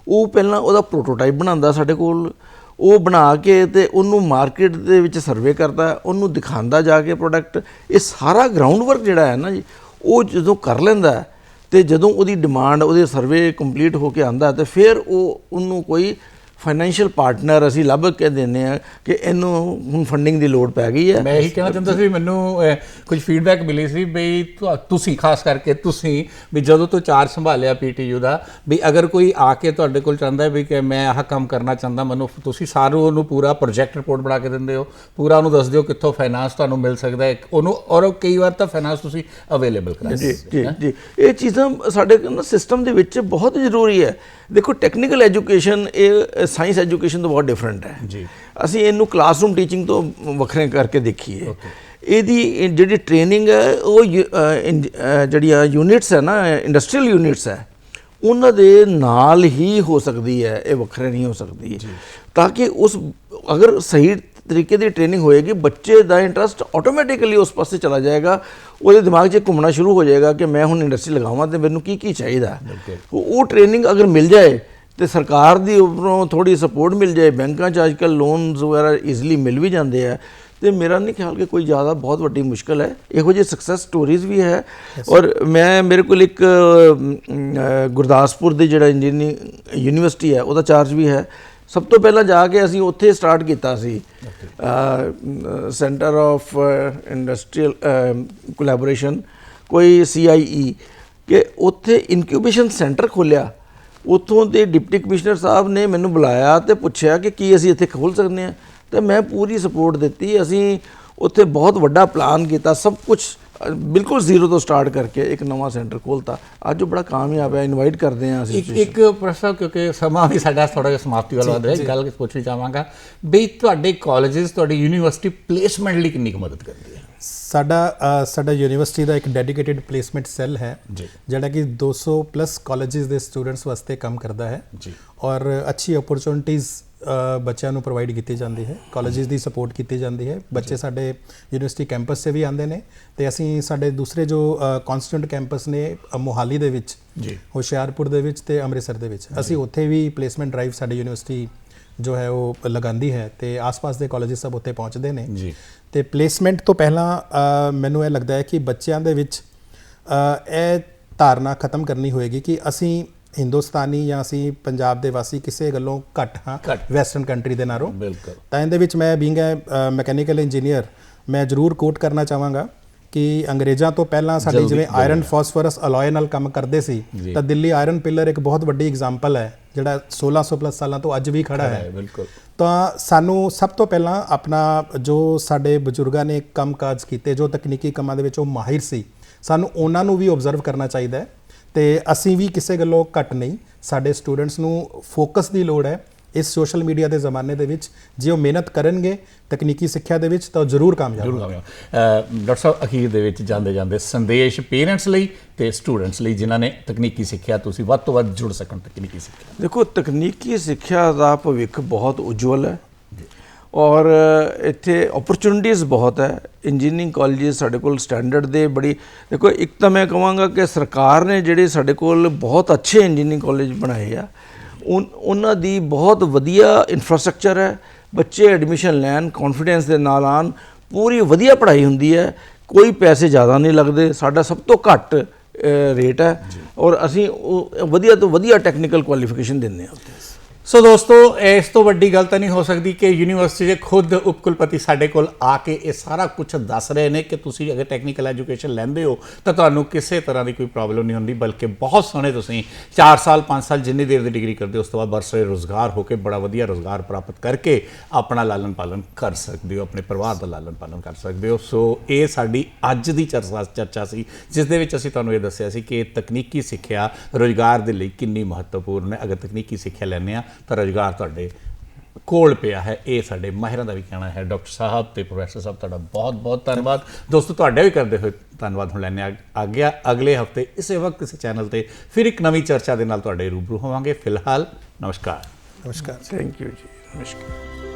ਉਹ ਪਹਿਲਾਂ ਉਹਦਾ ਪ੍ਰੋਟੋਟਾਈਪ ਬਣਾਉਂਦਾ ਸਾਡੇ ਕੋਲ। ਉਹ ਬਣਾ ਕੇ ਤੇ ਉਹਨੂੰ ਮਾਰਕੀਟ ਦੇ ਵਿੱਚ ਸਰਵੇ ਕਰਦਾ ਉਹਨੂੰ ਦਿਖਾਉਂਦਾ ਜਾ ਕੇ ਪ੍ਰੋਡਕਟ ਇਹ ਸਾਰਾ ਗਰਾਊਂਡ ਵਰਕ ਜਿਹੜਾ ਹੈ ਨਾ ਜੀ ਉਹ ਜਦੋਂ ਕਰ ਲੈਂਦਾ ਤੇ ਜਦੋਂ ਉਹਦੀ ਡਿਮਾਂਡ ਉਹਦੇ ਸਰਵੇ ਕੰਪਲੀਟ ਹੋ ਕੇ ਆਂਦਾ ਤੇ ਫਿਰ ਉਹ ਉਹਨੂੰ ਕੋਈ ਫਾਈਨੈਂਸ਼ੀਅਲ ਪਾਰਟਨਰ ਅਸੀਂ ਲੱਭ ਕੇ ਦਿੰਨੇ ਆ ਕਿ ਇਹਨੂੰ ਹੁਣ ਫੰਡਿੰਗ ਦੀ ਲੋੜ ਪੈ ਗਈ ਹੈ। ਮੈਂ ਇਹੀ ਕਹਿਣਾ ਚਾਹੁੰਦਾ ਸੀ ਮੈਨੂੰ ਕੁਝ ਫੀਡਬੈਕ ਮਿਲੀ ਸੀ ਵੀ ਤੁਹਾ- ਤੁਸੀਂ ਖਾਸ ਕਰਕੇ ਤੁਸੀਂ ਵੀ ਜਦੋਂ ਤੋਂ ਚਾਰਜ ਸੰਭਾਲਿਆ ਪੀਟੀਯੂ ਦਾ ਵੀ ਅਗਰ ਕੋਈ ਆ ਕੇ ਤੁਹਾਡੇ ਕੋਲ ਚਾਹੁੰਦਾ ਵੀ ਕਿ ਮੈਂ ਆਹ ਕੰਮ ਕਰਨਾ ਚਾਹੁੰਦਾ ਮੈਨੂੰ ਤੁਸੀਂ ਸਾਰੂ ਉਹਨੂੰ ਪੂਰਾ ਪ੍ਰੋਜੈਕਟ ਰਿਪੋਰਟ ਬਣਾ ਕੇ ਦਿੰਦੇ ਹੋ ਪੂਰਾ ਉਹਨੂੰ ਦੱਸ ਦਿਓ ਕਿੱਥੋਂ ਫਾਈਨਾਂਸ ਤੁਹਾਨੂੰ ਮਿਲ ਸਕਦਾ ਹੈ ਉਹਨੂੰ ਔਰ ਕਈ ਵਾਰ ਤਾਂ ਫਾਈਨਾਂਸ ਤੁਸੀਂ ਅਵੇਲੇਬਲ ਕਰਾ ਜੀ ਦਿੰਦੇ ਜੀ ਜੀ। ਇਹ ਚੀਜ਼ਾਂ ਸਾਡੇ ਸਿਸਟਮ ਦੇ ਵਿੱਚ ਬਹੁਤ ਜ਼ਰੂਰੀ ਹੈ। ਦੇਖੋ ਟੈਕਨੀਕਲ ਐਜੂਕੇਸ਼ਨ ਇਹ ਸਾਇੰਸ ਐਜੂਕੇਸ਼ਨ ਤੋਂ ਬਹੁਤ ਡਿਫਰੈਂਟ ਹੈ। ਜੀ। ਅਸੀਂ ਇਹਨੂੰ ਕਲਾਸਰੂਮ ਟੀਚਿੰਗ ਤੋਂ ਵੱਖਰੇ ਕਰਕੇ ਦੇਖੀਏ। ਇਹਦੀ ਇਹ ਜਿਹੜੀ ਟ੍ਰੇਨਿੰਗ ਹੈ ਉਹ ਜਿਹੜੀਆਂ ਯੂਨਿਟਸ ਹੈ ਨਾ ਇੰਡਸਟਰੀਅਲ ਯੂਨਿਟਸ ਹੈ ਉਹਨਾਂ ਦੇ ਨਾਲ ਹੀ ਹੋ ਸਕਦੀ ਹੈ ਇਹ ਵੱਖਰੇ ਨਹੀਂ ਹੋ ਸਕਦੀ। ਤਾਂ ਕਿ ਉਸ ਅਗਰ ਸਹੀ ਤਰੀਕੇ ਦੀ ਟ੍ਰੇਨਿੰਗ ਹੋਏਗੀ ਬੱਚੇ ਦਾ ਇੰਟਰਸਟ ਆਟੋਮੈਟਿਕਲੀ ਉਸ ਪਾਸੇ ਚਲਾ ਜਾਏਗਾ। ਉਹਦੇ ਦਿਮਾਗ 'ਚ ਘੁੰਮਣਾ ਸ਼ੁਰੂ ਹੋ ਜਾਏਗਾ ਕਿ ਮੈਂ ਹੁਣ ਇੰਡਸਟਰੀ ਲਗਾਵਾਂ ਤੇ ਮੈਨੂੰ ਕੀ ਕੀ ਚਾਹੀਦਾ। ਉਹ ਟ੍ਰੇਨਿੰਗ ਅਗਰ ਮਿਲ ਜਾਏ ਤੇ ਸਰਕਾਰ ਦੀ ਉੱਪਰੋਂ ਥੋੜੀ ਸਪੋਰਟ ਮਿਲ ਜਾਏ ਬੈਂਕਾਂ 'ਚ ਅੱਜਕੱਲ ਲੋਨਸ ਵਗੈਰਾ ਈਜ਼ੀਲੀ ਮਿਲ ਵੀ ਜਾਂਦੇ ਆ ਤੇ ਮੇਰਾ ਨਹੀਂ ਖਿਆਲ ਕਿ ਕੋਈ ਜ਼ਿਆਦਾ ਬਹੁਤ ਵੱਡੀ ਮੁਸ਼ਕਲ ਹੈ। ਇਹੋ ਜਿਹੇ ਸਕਸੈਸ ਸਟੋਰੀਜ਼ ਵੀ ਹੈ। ਔਰ ਮੈਂ ਮੇਰੇ ਕੋਲ ਇੱਕ ਗੁਰਦਾਸਪੁਰ ਦੇ ਜਿਹੜਾ ਇੰਜੀਨੀਅਰਿੰਗ ਯੂਨੀਵਰਸਿਟੀ ਹੈ ਉਹਦਾ ਚਾਰਜ ਵੀ ਹੈ। ਸਭ ਤੋਂ ਪਹਿਲਾਂ ਜਾ ਕੇ ਅਸੀਂ ਉੱਥੇ ਸਟਾਰਟ ਕੀਤਾ ਸੀ। ਸੈਂਟਰ ਆਫ ਇੰਡਸਟਰੀਅਲ ਕੋਲੈਬੋਰੇਸ਼ਨ ਕੋਈ ਸੀਆਈਈ ਕਿ ਉੱਥੇ ਇਨਕਿਊਬੇਸ਼ਨ ਸੈਂਟਰ ਖੋਲਿਆ। ਉੱਥੋਂ ਦੇ ਡਿਪਟੀ ਕਮਿਸ਼ਨਰ ਸਾਹਿਬ ਨੇ ਮੈਨੂੰ ਬੁਲਾਇਆ ਤੇ ਪੁੱਛਿਆ ਕਿ ਕੀ ਅਸੀਂ ਇੱਥੇ ਖੋਲ ਸਕਦੇ ਹਾਂ। ਤੇ ਮੈਂ ਪੂਰੀ ਸਪੋਰਟ ਦਿੱਤੀ। ਅਸੀਂ ਉੱਥੇ ਬਹੁਤ ਵੱਡਾ ਪਲਾਨ ਕੀਤਾ, ਸਭ ਕੁਝ ਬਿਲਕੁਲ ਜ਼ੀਰੋ ਤੋਂ ਸਟਾਰਟ ਕਰਕੇ ਇੱਕ ਨਵਾਂ ਸੈਂਟਰ ਖੋਲਤਾ। ਅੱਜ ਉਹ ਬੜਾ ਕਾਮਯਾਬ ਹੈ ਇਨਵਾਈਟ ਕਰਦੇ ਹਾਂ ਅਸੀਂ ਇੱਕ ਇੱਕ ਪ੍ਰਸ਼ਨ ਕਿਉਂਕਿ ਸਮਾਂ ਵੀ ਸਾਡਾ ਥੋੜਾ ਜਿਹਾ ਸਮਾਪਤੀ ਵੱਲ ਵਧ ਰਿਹਾ ਇੱਕ ਗੱਲ ਪੁੱਛਣੀ ਚਾਹਾਂਗਾ ਵੀ ਤੁਹਾਡੇ ਕਾਲਜਸ ਤੁਹਾਡੀ ਯੂਨੀਵਰਸਿਟੀ ਪਲੇਸਮੈਂਟ ਲਈ ਕਿੰਨੀ ਕੁ ਮਦਦ ਕਰਦੀ ਹੈ? ਸਾਡਾ ਸਾਡਾ ਯੂਨੀਵਰਸਿਟੀ ਦਾ ਇੱਕ ਡੈਡੀਕੇਟਿਡ ਪਲੇਸਮੈਂਟ ਸੈੱਲ ਹੈ। ਜਿਹੜਾ ਕਿ 200 ਪਲੱਸ ਕਾਲਜਸ ਦੇ ਸਟੂਡੈਂਟਸ ਵਾਸਤੇ ਕੰਮ ਕਰਦਾ ਹੈ। ਜੀ। ਔਰ ਅੱਛੀ ਓਪਰਚੁਨਿਟੀਆਂ ਬੱਚਿਆਂ ਨੂੰ ਪ੍ਰੋਵਾਈਡ ਕੀਤੀ ਜਾਂਦੀ ਹੈ ਕਾਲਜਸ ਦੀ ਸਪੋਰਟ ਕੀਤੀ ਜਾਂਦੀ ਹੈ। ਬੱਚੇ ਸਾਡੇ ਯੂਨੀਵਰਸਿਟੀ ਕੈਂਪਸ 'ਤੇ ਵੀ ਆਉਂਦੇ ਨੇ ਤੇ ਅਸੀਂ ਸਾਡੇ ਦੂਸਰੇ ਜੋ ਕਨਸਟੈਂਟ ਕੈਂਪਸ ਨੇ ਮੋਹਾਲੀ ਦੇ ਵਿੱਚ ਜੀ। ਹੁਸ਼ਿਆਰਪੁਰ ਦੇ ਵਿੱਚ ਤੇ ਅੰਮ੍ਰਿਤਸਰ ਦੇ ਵਿੱਚ। ਅਸੀਂ ਉੱਥੇ ਵੀ ਪਲੇਸਮੈਂਟ ਡਰਾਈਵ ਸਾਡੀ ਯੂਨੀਵਰਸਿਟੀ ਜੋ ਹੈ ਉਹ ਲਗਾਉਂਦੀ ਹੈ ਤੇ ਆਸ-ਪਾਸ ਦੇ ਕਾਲਜਸ ਸਭ ਉੱਥੇ ਪਹੁੰਚਦੇ ਨੇ। ਜੀ। ਤੇ ਪਲੇਸਮੈਂਟ ਤੋਂ ਪਹਿਲਾਂ ਮੈਨੂੰ ਇਹ ਲੱਗਦਾ ਹੈ ਕਿ ਬੱਚਿਆਂ ਦੇ ਵਿੱਚ ਇਹ ਧਾਰਨਾ ਖਤਮ ਕਰਨੀ ਹੋਏਗੀ ਕਿ ਅਸੀਂ ਹਿੰਦੁਸਤਾਨੀ ਜਾਂ ਅਸੀਂ ਪੰਜਾਬ ਦੇ ਵਾਸੀ ਕਿਸੇ ਗੱਲੋਂ ਘੱਟ ਹਾਂ। ਵੈਸਟਰਨ ਕੰਟਰੀ ਦੇ ਨਾਲੋਂ। ਬਿਲਕੁਲ। ਤਾਂ ਇਹਦੇ ਵਿੱਚ ਮੈਂ ਬੀਇੰਗ ਅ ਮੈਕੈਨੀਕਲ ਇੰਜੀਨੀਅਰ ਮੈਂ ਜ਼ਰੂਰ ਕੋਟ ਕਰਨਾ ਚਾਹਾਂਗਾ ਕਿ ਅੰਗਰੇਜ਼ਾਂ ਤੋਂ ਪਹਿਲਾਂ ਸਾਡੇ ਜਿਵੇਂ ਆਇਰਨ ਫਾਸਫੋਰਸ ਅਲੋਏ ਨਾਲ ਕੰਮ ਕਰਦੇ ਸੀ। ਤਾਂ ਦਿੱਲੀ ਆਇਰਨ ਪਿਲਰ ਇੱਕ ਬਹੁਤ ਵੱਡੀ ਐਗਜ਼ਾਮਪਲ ਹੈ ਜਿਹੜਾ 1600 ਪਲੱਸ ਸਾਲਾਂ ਤੋਂ ਅੱਜ ਵੀ ਖੜਾ ਹੈ। ਬਿਲਕੁਲ। ਤਾਂ ਸਾਨੂੰ ਸਭ ਤੋਂ ਪਹਿਲਾਂ ਆਪਣਾ ਜੋ ਸਾਡੇ ਬਜ਼ੁਰਗਾਂ ਨੇ ਕੰਮਕਾਜ ਕੀਤੇ ਜੋ ਤਕਨੀਕੀ ਕੰਮਾਂ ਦੇ ਵਿੱਚ ਉਹ ਮਾਹਿਰ ਸੀ ਸਾਨੂੰ ਉਹਨਾਂ ਨੂੰ ਵੀ ਆਬਜ਼ਰਵ ਕਰਨਾ ਚਾਹੀਦਾ ਹੈ। ਤੇ ਅਸੀਂ ਵੀ ਕਿਸੇ ਗੱਲੋਂ ਘੱਟ ਨਹੀਂ। ਸਾਡੇ ਸਟੂਡੈਂਟਸ ਨੂੰ ਫੋਕਸ ਦੀ ਲੋੜ ਹੈ। ਇਸ ਸੋਸ਼ਲ ਮੀਡੀਆ ਦੇ ਜ਼ਮਾਨੇ ਦੇ ਵਿੱਚ ਜੇ ਉਹ ਮਿਹਨਤ ਕਰਨਗੇ ਤਕਨੀਕੀ ਸਿੱਖਿਆ ਦੇ ਵਿੱਚ ਤਾਂ ਉਹ ਜ਼ਰੂਰ ਕਾਮਯਾਬ ਜ਼ਰੂਰ ਕਾਮਯਾਬ। ਡਾਕਟਰ ਸਾਹਿਬ ਅਖੀਰ ਦੇ ਵਿੱਚ ਜਾਂਦੇ ਜਾਂਦੇ ਸੰਦੇਸ਼ ਪੇਰੈਂਟਸ ਲਈ ਤੇ ਸਟੂਡੈਂਟਸ ਲਈ ਜਿਨ੍ਹਾਂ ਨੇ ਤਕਨੀਕੀ ਸਿੱਖਿਆ ਤੁਸੀਂ ਵੱਧ ਤੋਂ ਵੱਧ ਜੁੜ ਸਕਣ ਤਕਨੀਕੀ ਸਿੱਖਿਆ। ਦੇਖੋ ਤਕਨੀਕੀ ਸਿੱਖਿਆ ਦਾ ਭਵਿੱਖ ਬਹੁਤ ਉਜਵਲ ਹੈ। ਔਰ ਇੱਥੇ ਓਪਰਚੁਨਿਟੀਜ਼ ਬਹੁਤ ਹੈ। ਇੰਜੀਨੀਅਰਿੰਗ ਕਾਲਜਸ ਸਾਡੇ ਕੋਲ ਸਟੈਂਡਰਡ ਦੇ ਬੜੀ, ਦੇਖੋ ਇੱਕ ਤਾਂ ਮੈਂ ਕਹਾਂਗਾ ਕਿ ਸਰਕਾਰ ਨੇ ਜਿਹੜੇ ਸਾਡੇ ਕੋਲ ਬਹੁਤ ਅੱਛੇ ਇੰਜੀਨੀਅਰਿੰਗ ਕਾਲਜ ਬਣਾਏ ਆ, ਉਨ- ਉਹਨਾਂ ਦੀ ਬਹੁਤ ਵਧੀਆ ਇਨਫਰਾਸਟ੍ਰਕਚਰ ਹੈ। ਬੱਚੇ ਐਡਮਿਸ਼ਨ ਲੈਣ ਕੌਨਫੀਡੈਂਸ ਦੇ ਨਾਲ ਆਣ ਪੂਰੀ ਵਧੀਆ ਪੜ੍ਹਾਈ ਹੁੰਦੀ ਹੈ। ਕੋਈ ਪੈਸੇ ਜ਼ਿਆਦਾ ਨਹੀਂ ਲੱਗਦੇ, ਸਾਡਾ ਸਭ ਤੋਂ ਘੱਟ ਰੇਟ ਹੈ। ਔਰ ਅਸੀਂ ਵਧੀਆ ਤੋਂ ਵਧੀਆ ਟੈਕਨੀਕਲ ਕੁਆਲੀਫਿਕੇਸ਼ਨ ਦਿੰਦੇ ਹਾਂ ਉੱਥੇ। ਸੋ ਦੋਸਤੋ, ਇਸ ਤੋਂ ਵੱਡੀ ਗੱਲ ਤਾਂ ਨਹੀਂ ਹੋ ਸਕਦੀ ਕਿ ਯੂਨੀਵਰਸਿਟੀ ਦੇ ਖੁਦ ਉਪਕੁਲਪਤੀ ਸਾਡੇ ਕੋਲ ਆ ਕੇ ਇਹ ਸਾਰਾ ਕੁਝ ਦੱਸ ਰਹੇ ਨੇ ਕਿ ਤੁਸੀਂ ਅਗਰ ਟੈਕਨੀਕਲ ਐਜੂਕੇਸ਼ਨ ਲੈਂਦੇ ਹੋ, ਤਾਂ ਤੁਹਾਨੂੰ ਕਿਸੇ ਤਰ੍ਹਾਂ ਦੀ ਕੋਈ ਪ੍ਰੋਬਲਮ ਨਹੀਂ ਹੁੰਦੀ, ਬਲਕਿ ਬਹੁਤ ਸੋਹਣੇ ਤੁਸੀਂ 4 ਸਾਲ 5 ਸਾਲ ਜਿੰਨੀ ਦੇਰ ਦੀ ਡਿਗਰੀ ਕਰਦੇ ਉਸ ਤੋਂ ਬਾਅਦ ਬਰਸਰੇ ਰੋਜ਼ਗਾਰ ਹੋ ਕੇ ਬੜਾ ਵਧੀਆ ਰੋਜ਼ਗਾਰ ਪ੍ਰਾਪਤ ਕਰਕੇ ਆਪਣਾ ਲਾਲਨ ਪਾਲਨ ਕਰ ਸਕਦੇ ਹੋ, ਆਪਣੇ ਪਰਿਵਾਰ ਦਾ ਲਾਲਨ ਪਾਲਨ ਕਰ ਸਕਦੇ ਹੋ। ਸੋ ਇਹ ਸਾਡੀ ਅੱਜ ਦੀ ਚਰਚਾ ਚਰਚਾ ਸੀ, ਜਿਸ ਦੇ ਵਿੱਚ ਅਸੀਂ ਤੁਹਾਨੂੰ ਇਹ ਦੱਸਿਆ ਸੀ ਕਿ ਤਕਨੀਕੀ ਸਿੱਖਿਆ ਰੋਜ਼ਗਾਰ ਦੇ ਲਈ ਕਿੰਨੀ ਮਹੱਤਵਪੂਰਨ ਹੈ। ਅਗਰ ਤਕਨੀਕੀ ਸਿੱਖਿਆ ਲੈਂਦੇ ਆ ਤਾਂ ਰੋਜ਼ਗਾਰ ਤੁਹਾਡੇ ਕੋਲ ਪਿਆ ਹੈ ਇਹ ਸਾਡੇ ਮਾਹਿਰਾਂ ਦਾ ਵੀ ਕਹਿਣਾ ਹੈ ਡਾਕਟਰ ਸਾਹਿਬ ਤੇ ਪ੍ਰੋਫੈਸਰ ਸਾਹਿਬ ਤੁਹਾਡਾ ਬਹੁਤ ਬਹੁਤ ਧੰਨਵਾਦ। ਦੋਸਤੋ ਤੁਹਾਡਾ ਵੀ ਕਰਦੇ ਹੋਏ ਧੰਨਵਾਦ ਹੁਣ ਲੈਣੇ ਆ ਗਿਆ ਅਗਲੇ ਹਫ਼ਤੇ ਇਸੇ ਵਕਤ ਇਸੇ ਚੈਨਲ ਤੇ ਫਿਰ ਇੱਕ ਨਵੀਂ ਚਰਚਾ ਦੇ ਨਾਲ ਤੁਹਾਡੇ ਰੂਬਰੂ ਹੋਵਾਂਗੇ। ਫਿਲਹਾਲ ਨਮਸਕਾਰ। ਨਮਸਕਾਰ। ਥੈਂਕ ਯੂ ਜੀ ਨਮਸਕਾਰ।